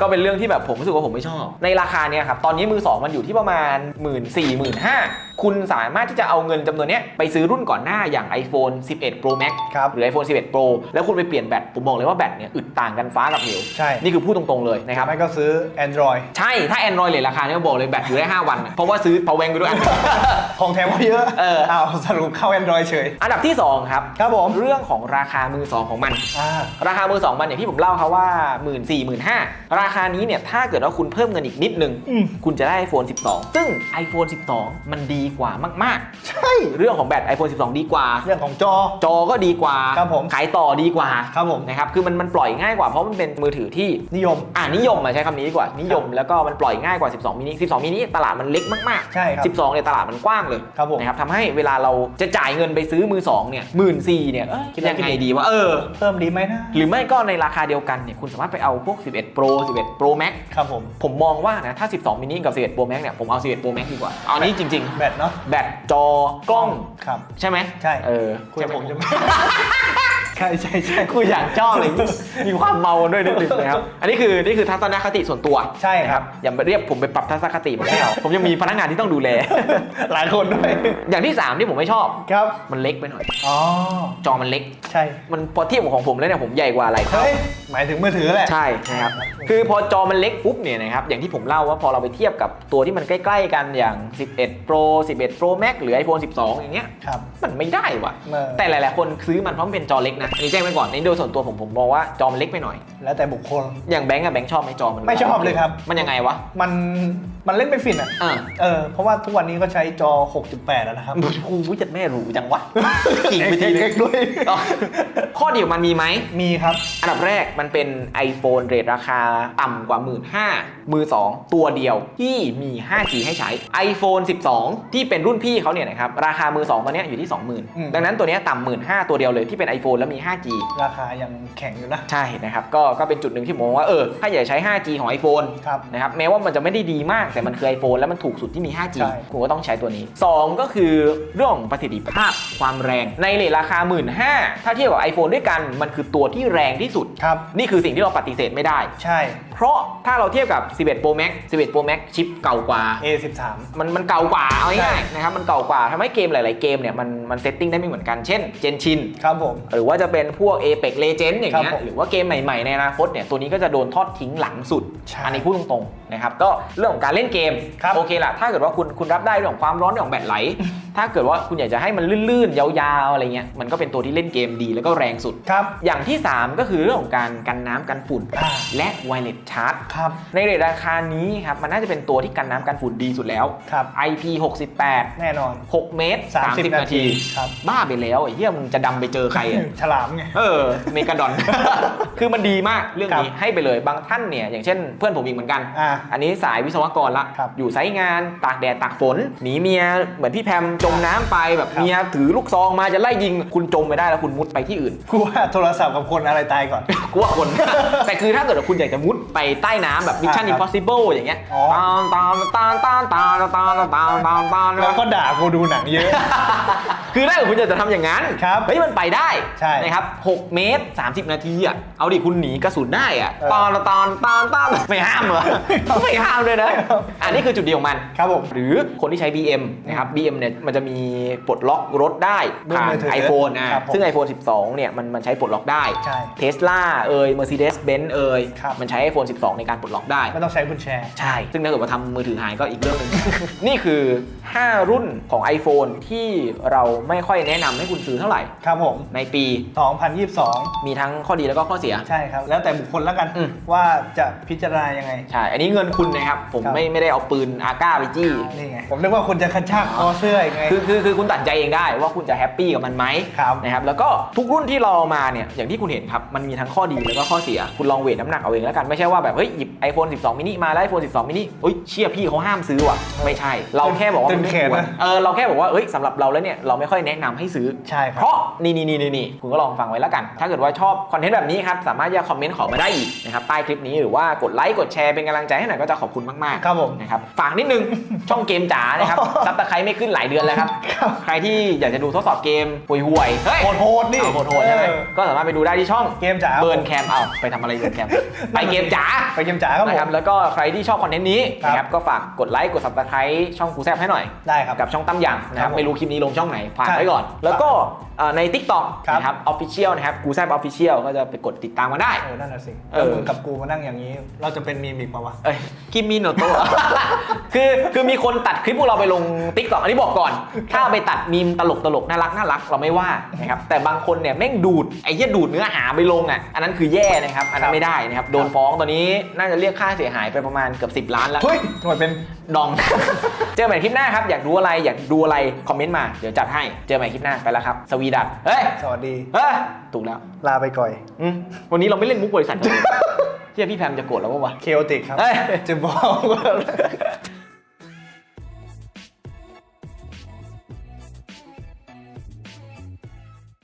Speaker 1: ก็เป็นเรื่องที่แบบผมรู้สึกว่าผมไม่ชอบ ในราคาเนี้ยครับ ตอนนี้มือ2มันอยู่ที่ประมาณ 1 4ื่นสี่หมื่นห้า คุณสามารถที่จะเอาเงินจำนวนเนี้ยไปซื้อรุ่นก่อนหน้าอย่าง iPhone 11 Pro Max
Speaker 2: ครับ
Speaker 1: หรือ iPhone 11 Pro แล้วคุณไปเปลี่ยนแบตผมบอกเลยว่าแบตเนี่ยอึดต่างกันฟ้ากับเหว
Speaker 2: ใช่
Speaker 1: นี่คือพูดตรงๆเลยนะครับ
Speaker 2: ไม่ก็ซื้อ Android
Speaker 1: ใช่ ถ้า Android เลยราคาเนี้ยบอกเลยแบตอยู่ได้ 5 วันอะเพราะว่าซื้อ power bank ไปด้วยอัน
Speaker 2: ของแถมก็เยอะ
Speaker 1: เออา
Speaker 2: วสรุปเข้า Android เฉย
Speaker 1: อันดับที่ 2 ครับ
Speaker 2: ครับผม
Speaker 1: เรื่องของราคามือ 2 ของมัน
Speaker 2: อ่า
Speaker 1: ราคามือ 2 มันอย่างที่ผมเล่าครับว่า 1 4ื่นสี่หมื่นห้าราคานี้เนี่ยถ้าเกิดว่าคุณเพิ่มเงินอีกนิดนึง
Speaker 2: อืม
Speaker 1: คุณจะได้ iPhone 12 ซึ่ง iPhone 12 มันดีกว่ามาก
Speaker 2: ใช่
Speaker 1: ๆเรื่องของแบต iPhone 12 ดีกว่า
Speaker 2: เรื่องของจอ
Speaker 1: จอก็ดีกว่า
Speaker 2: ครับผม
Speaker 1: ขายต่อดีกว่า
Speaker 2: ครับผม
Speaker 1: นะครับคือมันมันปล่อยง่ายกว่าเพราะมันเป็นมือถือที่
Speaker 2: นิยม
Speaker 1: อ่านิยมมาใช้คำนี้ดีกว่านิยมแล้วก็มันปล่อยง่ายกว่า 12มินิ12มินิตลาดมันเล็กมากๆ
Speaker 2: ใช่ครับ
Speaker 1: 12เนี่ยตลาดมันกว้างเลย
Speaker 2: ครับผม
Speaker 1: นะครับทำให้เวลาเราจะจ่ายเงินไปซื้อมือสองเนี่ยหมื่นสี่เนี่ยเอ้ยคิดยังไงดีวะเออ
Speaker 2: เพิ่มดีไหมนะ
Speaker 1: หรือไม่ก็ในราคาเดียวกันเนี่ยคุณสามารถไปเอาพวก 11 Pro 11 Pro Max
Speaker 2: ครับผม
Speaker 1: ผมมองว่านะถ้า 12มินิกับ 11 Pro Max เนี่ยผมเอา 11 Pro Max ดีกว่าเอาอันนี้จริง
Speaker 2: แบตเนาะ
Speaker 1: ๆแบตจอกล้อง
Speaker 2: ครับ
Speaker 1: ใช่ไหม
Speaker 2: ใช่
Speaker 1: เออ
Speaker 2: คุยกับผมจะ ใช่ ใช่ใช่
Speaker 1: กูอยากชอบเลยมีความเมาด้วยนิดนึงนะครับ อันนี้คือนี่คือทัศนคติส่วนตัว
Speaker 2: ใช่ครับ
Speaker 1: นะอย่ามาเรียกผมไปปรับทัศนคติผมไม่เอาผมยังมีพนักงานที่ต้องดูแล
Speaker 2: หลายคนด้วย
Speaker 1: อย่างที่ 3 ที่ผมไม่ชอบ
Speaker 2: ครับ
Speaker 1: มันเล็กไปหน่อย
Speaker 2: อ๋อ
Speaker 1: จอมันเล็ก
Speaker 2: ใช่
Speaker 1: มันพอเทียบกับของผมแล้วเนี่ยผมใหญ่กว่าหลายเท่า
Speaker 2: เฮ้ย หมายถึงมือถือแหละ
Speaker 1: ใช่นะครับ คือพอจอมันเล็กปุ๊บเนี่ยนะครับ อย่างที่ผมเล่าว่าพอเราไปเทียบกับตัวที่มันใกล้ ๆ กันอย่าง 11 Pro 11 Pro Max หรือ iPhone 12 อย่างเงี้ย
Speaker 2: ครับ
Speaker 1: มันไม่ได้ว่ะ
Speaker 2: เออ
Speaker 1: แต่หลาย ๆ คนซื้อมันเพราะมันเป็นจอเล็กนะอันนี้แจ้งไว้ก่อนในโดยส่วนตัวผมผมมองว่าจอมันเล็กไปหน่อย
Speaker 2: แล้วแต่บุคคล
Speaker 1: อย่างแบงก์อะแบงค์ชอบไหมจอมัน
Speaker 2: ไม่ชอบเลยครับ
Speaker 1: มันยังไงวะ
Speaker 2: มัน มันเล่นไม่ฟินอะ
Speaker 1: อ่า
Speaker 2: เออเพราะว่าทุกวันนี้ก็ใช้จอ 6.8 แล้วนะครับ
Speaker 1: โอ้โหจัดแม่หรูจังวะกิ่งไปทีนึ
Speaker 2: เอ็ก
Speaker 1: ง
Speaker 2: ซ์ด้วย
Speaker 1: อ๋อข้อดีของมันมีไหม
Speaker 2: มีครับ
Speaker 1: อันดับแรกมันเป็น iPhone เรทราคาต่ำกว่า 1 5ื่นมือ 2 ตัวเดียวที่มี 5G ให้ใช้ iPhone 12 ที่เป็นรุ่นพี่เขาเนี่ยนะครับ ราคามือ 2 ตัวเนี้ยอยู่ที่
Speaker 2: อืม
Speaker 1: 20,000 ดังนั้นตัวเนี้ยต่ำหมื่นห้าตัวเดียวเลยที่เป็น iPhone แล้วมี 5G
Speaker 2: ราคายังแข็งอยู่นะ
Speaker 1: ใช่นะครับ ก็ก็เป็นจุดหนึ่งที่ผมมองว่า เออ ถ้าอยากใช้ 5G ของ iPhone
Speaker 2: ครับ
Speaker 1: นะครับ แม้ว่ามันจะไม่ได้ดีมากแต่มันคือ iPhone แล้วมันถูกสุดที่มี 5G
Speaker 2: ใช่
Speaker 1: คุณก็ต้องใช้ตัวนี้ 2 ก็คือเรื่องของประสิทธิภาพความแรง ในเลทราคา 1 5ื่นถ้าเทียบกับ iPhone ด้วยกันมันคือตัวที่แรงที่สุด
Speaker 2: ครับ
Speaker 1: นี่คือสิ่งที่เราปฏิเสธไม่ได้
Speaker 2: ใช่
Speaker 1: เพราะถ้าเราเทียบกับ 11 Pro Max 11 Pro Max ชิปเก่ากว่า
Speaker 2: A13
Speaker 1: มันมันเก่ากว่าเอา
Speaker 2: ใช่
Speaker 1: ง่ายๆนะครับมันเก่ากว่าทำให้เกมหลาย ๆ เกมเนี่ยมันมันเซตติ้งได้ไม่เหมือนกันเช่น Genshin
Speaker 2: ครับผม
Speaker 1: หรือว่าจะเป็นพวก Apex Legends อย่างเงี้
Speaker 2: ครั
Speaker 1: ย
Speaker 2: บผม
Speaker 1: หรือว่าเกมใหม่ ๆ ในอนาคตเนี่ยตัวนี้ก็จะโดนทอดทิ้งหลังสุด
Speaker 2: ใช่
Speaker 1: อันนี้พูดตรง ๆ นะครับ ก็เรื่องของการเล่นเกม
Speaker 2: ครับ
Speaker 1: โอเคละถ้าเกิดว่าคุณคุณรับได้เรื่องของความร้อนเรื่องของแบตไหล ถ้าเกิดว่าคุณอยากจะให้มันลื่นๆ ยาวๆอะไรเงี้ยมันก็เป็นตัวที่เล่นเกมดีแล้วก็แรงสุด
Speaker 2: ครับ
Speaker 1: อย่างที่ 3 ก็คือเรื่องของการกันน้ำกันฝุ่น
Speaker 2: อ่า
Speaker 1: และ wireless charge
Speaker 2: ครับ
Speaker 1: ในเรทราคานี้ครับมันน่าจะเป็นตัวที่กันน้ำกันฝุ่นดีสุดแล้ว
Speaker 2: ครับ
Speaker 1: IP 68
Speaker 2: แน่นอน
Speaker 1: 6เมตร
Speaker 2: 30
Speaker 1: 30 นาที
Speaker 2: ครับ
Speaker 1: บ้าไปแล้วไอ้เหี้ยมึงจะดำไปเจอใครอะ
Speaker 2: ฉลามไง
Speaker 1: เออเมกาดอน คือมันดีมากเรื่องนี้
Speaker 2: ครับ
Speaker 1: ให้ไปเลยบางท่านเนี่ย อย่างเช่นเพื่อนผมอีกเหมือนกัน
Speaker 2: อ่า
Speaker 1: อันนี้สายวิศวกรละ
Speaker 2: ครับ
Speaker 1: อยู่ไซต์งานตากแดดตากฝน หนีเมียเหมือนพี่แพมจมน้ำไปแบบ
Speaker 2: ครับ
Speaker 1: เมียถือลูกซองมาจะไล่ยิง คุณจมไปได้แล้วคุณมุดไปที่อื่น
Speaker 2: กูว่าโทรศัพท์กับคนอะไรตายก่อน
Speaker 1: กลัวคน แต่คือถ้าเกิดว่าคุณอยากจะมุดไปใต้น้ำแบบ Mission
Speaker 2: อ่าครับ
Speaker 1: Impossible อย่างเงี้ย
Speaker 2: อ๋อ
Speaker 1: ตามตามตามตามตามตามตามตามตาม
Speaker 2: แล้วก็ด่ากูดูหนังเยอะ
Speaker 1: คือถ้าเกิดคุณอยากจะทำอย่างนั้น
Speaker 2: ครับ
Speaker 1: เฮ้ยมันไปได้
Speaker 2: ใช่
Speaker 1: นะครับ 6 เมตร 30 นาทีอะเอาดิคุณหนีกระสุนได้อะ
Speaker 2: เออ
Speaker 1: ตอนตอนตอนตอนไม่ห้ามเหรอ ไม่ห้ามเลยนะอันนี้คือจุดเดียวของมัน
Speaker 2: ครับผม
Speaker 1: หรือคนที่ใช้ BM นะครับ BM เนี่ยมันจะมีปลดล็อกรถได้
Speaker 2: ด้วย
Speaker 1: ผ่าน
Speaker 2: มือถือ
Speaker 1: iPhone อะ
Speaker 2: ครับผม
Speaker 1: ซึ่ง iPhone 12 เนี่ยมันมันใช้ปลดล็อกได้
Speaker 2: ใช่
Speaker 1: เทสลาเอ่ย Mercedes Benz เอ่ย
Speaker 2: ครับ
Speaker 1: มันใช้ iPhone 12 ในการปลดล็อกได้
Speaker 2: ไม่ต้องใช้กุญแจ
Speaker 1: ใช่ ซึ่งถ้าเกิดว่าทำมือถือหายก็อีกเรื่องหนึงนี่คือ 5 รุ่นของ iPhone ที่เราไม่ค่อยแนะนำให้คุณซื้อเท่าไหร่
Speaker 2: ครับผม
Speaker 1: ในปี
Speaker 2: 2022
Speaker 1: มีทั้งข้อดีแล้วก็ข้อเสีย
Speaker 2: ใช่ครับแล้วแต่บุคคลแล้วกัน
Speaker 1: อืม
Speaker 2: ว่าจะพิจารณายังไง
Speaker 1: ใช่อันนี้เงินคุณนะครับผม
Speaker 2: ครับ
Speaker 1: ไม่ไม่ได้เอาปืนอาก้าไปจี้
Speaker 2: นี่ไง ผมนึกว่าคุณจะกระชากคอเสื้อยังไง
Speaker 1: คือคือคือคุณตัดใจเองได้ว่าคุณจะแฮปปี้กับมันไหม
Speaker 2: ครับ
Speaker 1: นะครับแล้วก็ทุกรุ่นที่เราเอามาเนี่ยอย่างที่คุณเห็นครับมันมีทั้งข้อดีแล้วก็ข้อเสียคุณลองเวทน้ำหนักเอาเองแล้วกันไม่ใช่ว่าแบบเฮ้ยหยิบ iPhone 12 mini มาแล้ว iPhone 12 mini เฮ้ยเชี่ยพี่เขาห้ามซื้อว่ะไม่ใช่ เราแค่บอกว่ามันไม่
Speaker 2: ตึงแขน
Speaker 1: ควร
Speaker 2: นะ
Speaker 1: เออเราแค่บอกว่าเอ้ยสำหรับเราแล้วเนี่ยเราไม่ค่อยแนะนำให้ซื้อ
Speaker 2: ใช่ครั
Speaker 1: เพราะนี่นี่นี่นี่คุณก็ลองฟังไว้แล้วกัน ถ้าเกิดว่าชอบคอนเทนต์แบบนี้ครับสามารถจะคอมเมนต์ขอมาได้อีกนะครับใต้คลิปนี้หรือว่ากดไลค์กดแชร์เป็นกำลังใจให้หน่อยก็จะขอบคุณมากๆ
Speaker 2: ครับผม
Speaker 1: นะครับฝากนิดนึง ช่องเกมจ๋านะครับซับตะไคร้ไม่ขึ้นหลายเดือนแล้วครับ
Speaker 2: ครับ
Speaker 1: ใครที่อยากจะดูทดสอบเกมห่วยๆเฮ้ย
Speaker 2: โหดๆนี่
Speaker 1: เอาโหดๆใช่ไหม
Speaker 2: เออ
Speaker 1: ก็สามารถไปดูได้ที่ช่อง
Speaker 2: เกมจ๋า
Speaker 1: เบิร์นแคมเอาไปทำอะไรเบิร์นแคมไปเกมจ๋า
Speaker 2: ไปเกมจ๋าครับผ
Speaker 1: นะครับ
Speaker 2: ม
Speaker 1: แล้วก็ใครที่ชอบคอนเทนต์นี้
Speaker 2: ครับ
Speaker 1: นะครับก็ฝากกดไลค์กดซับสไครต์ช่องกูแซบให้หน่อย
Speaker 2: ได้ครับ
Speaker 1: กับช่องตั้มยังนะค
Speaker 2: ครั
Speaker 1: รั
Speaker 2: บบผม
Speaker 1: ไม่รู้คลิปนี้ลงช่องไหนฝาก
Speaker 2: ใช่
Speaker 1: ไว้ก่อน แล้วก็เอ่อใน TikTok
Speaker 2: ครับ
Speaker 1: นะครับ Official นะครับกูแซบ Official ก็จะไปกดติดตามมาได้
Speaker 2: เออนั่นน่ะสิ
Speaker 1: เอ
Speaker 2: แล้ว
Speaker 1: อ
Speaker 2: มึงกับกูมานั่งอย่างนี้ เราจะเป็นมีมอีกปะวะ
Speaker 1: เอ้ยกิมมินโนโตะคือคือมีคนตัดคลิปพวกเราไปลง t ิ k t o k อันนี้บอกก่อน ถ้าเอาไปตัดมีมตลกตลกน่ารักน่ารักเราไม่ว่านะครับแต่บางคนเนี่ยแม่งดูดไอ้เหี้ยดูดเนื้อหาไปลงอะอันนั้นคือแย่นะครับอันนั้นไม่ได้นะครับโดนฟ้องตอนนี้น่าจะเรียกค่าเสียหายไปประมาณเกือบ10 ล้านแล้ว
Speaker 2: เฮ้ยหน่วยเป็น
Speaker 1: ดอง เจอกันใหม่คลิปหน้าครับ อยากดูอะไรอยากดูอะไร คอมเมนต์มา เดี๋ยวจัดให้เจอกันใหม่คลิปหน้าไปแล้วครับ สวีดัตเฮ้ย
Speaker 2: สวัสดี
Speaker 1: เฮ้ยถูกแล้ว
Speaker 2: ลาไปก่อย
Speaker 1: อืมวันนี้เราไม่เล่นมุกบริษัทกันเลยเที่พี่แพมจะโกรธเราปะวะ
Speaker 2: เคโอติกครับจะบอกว่า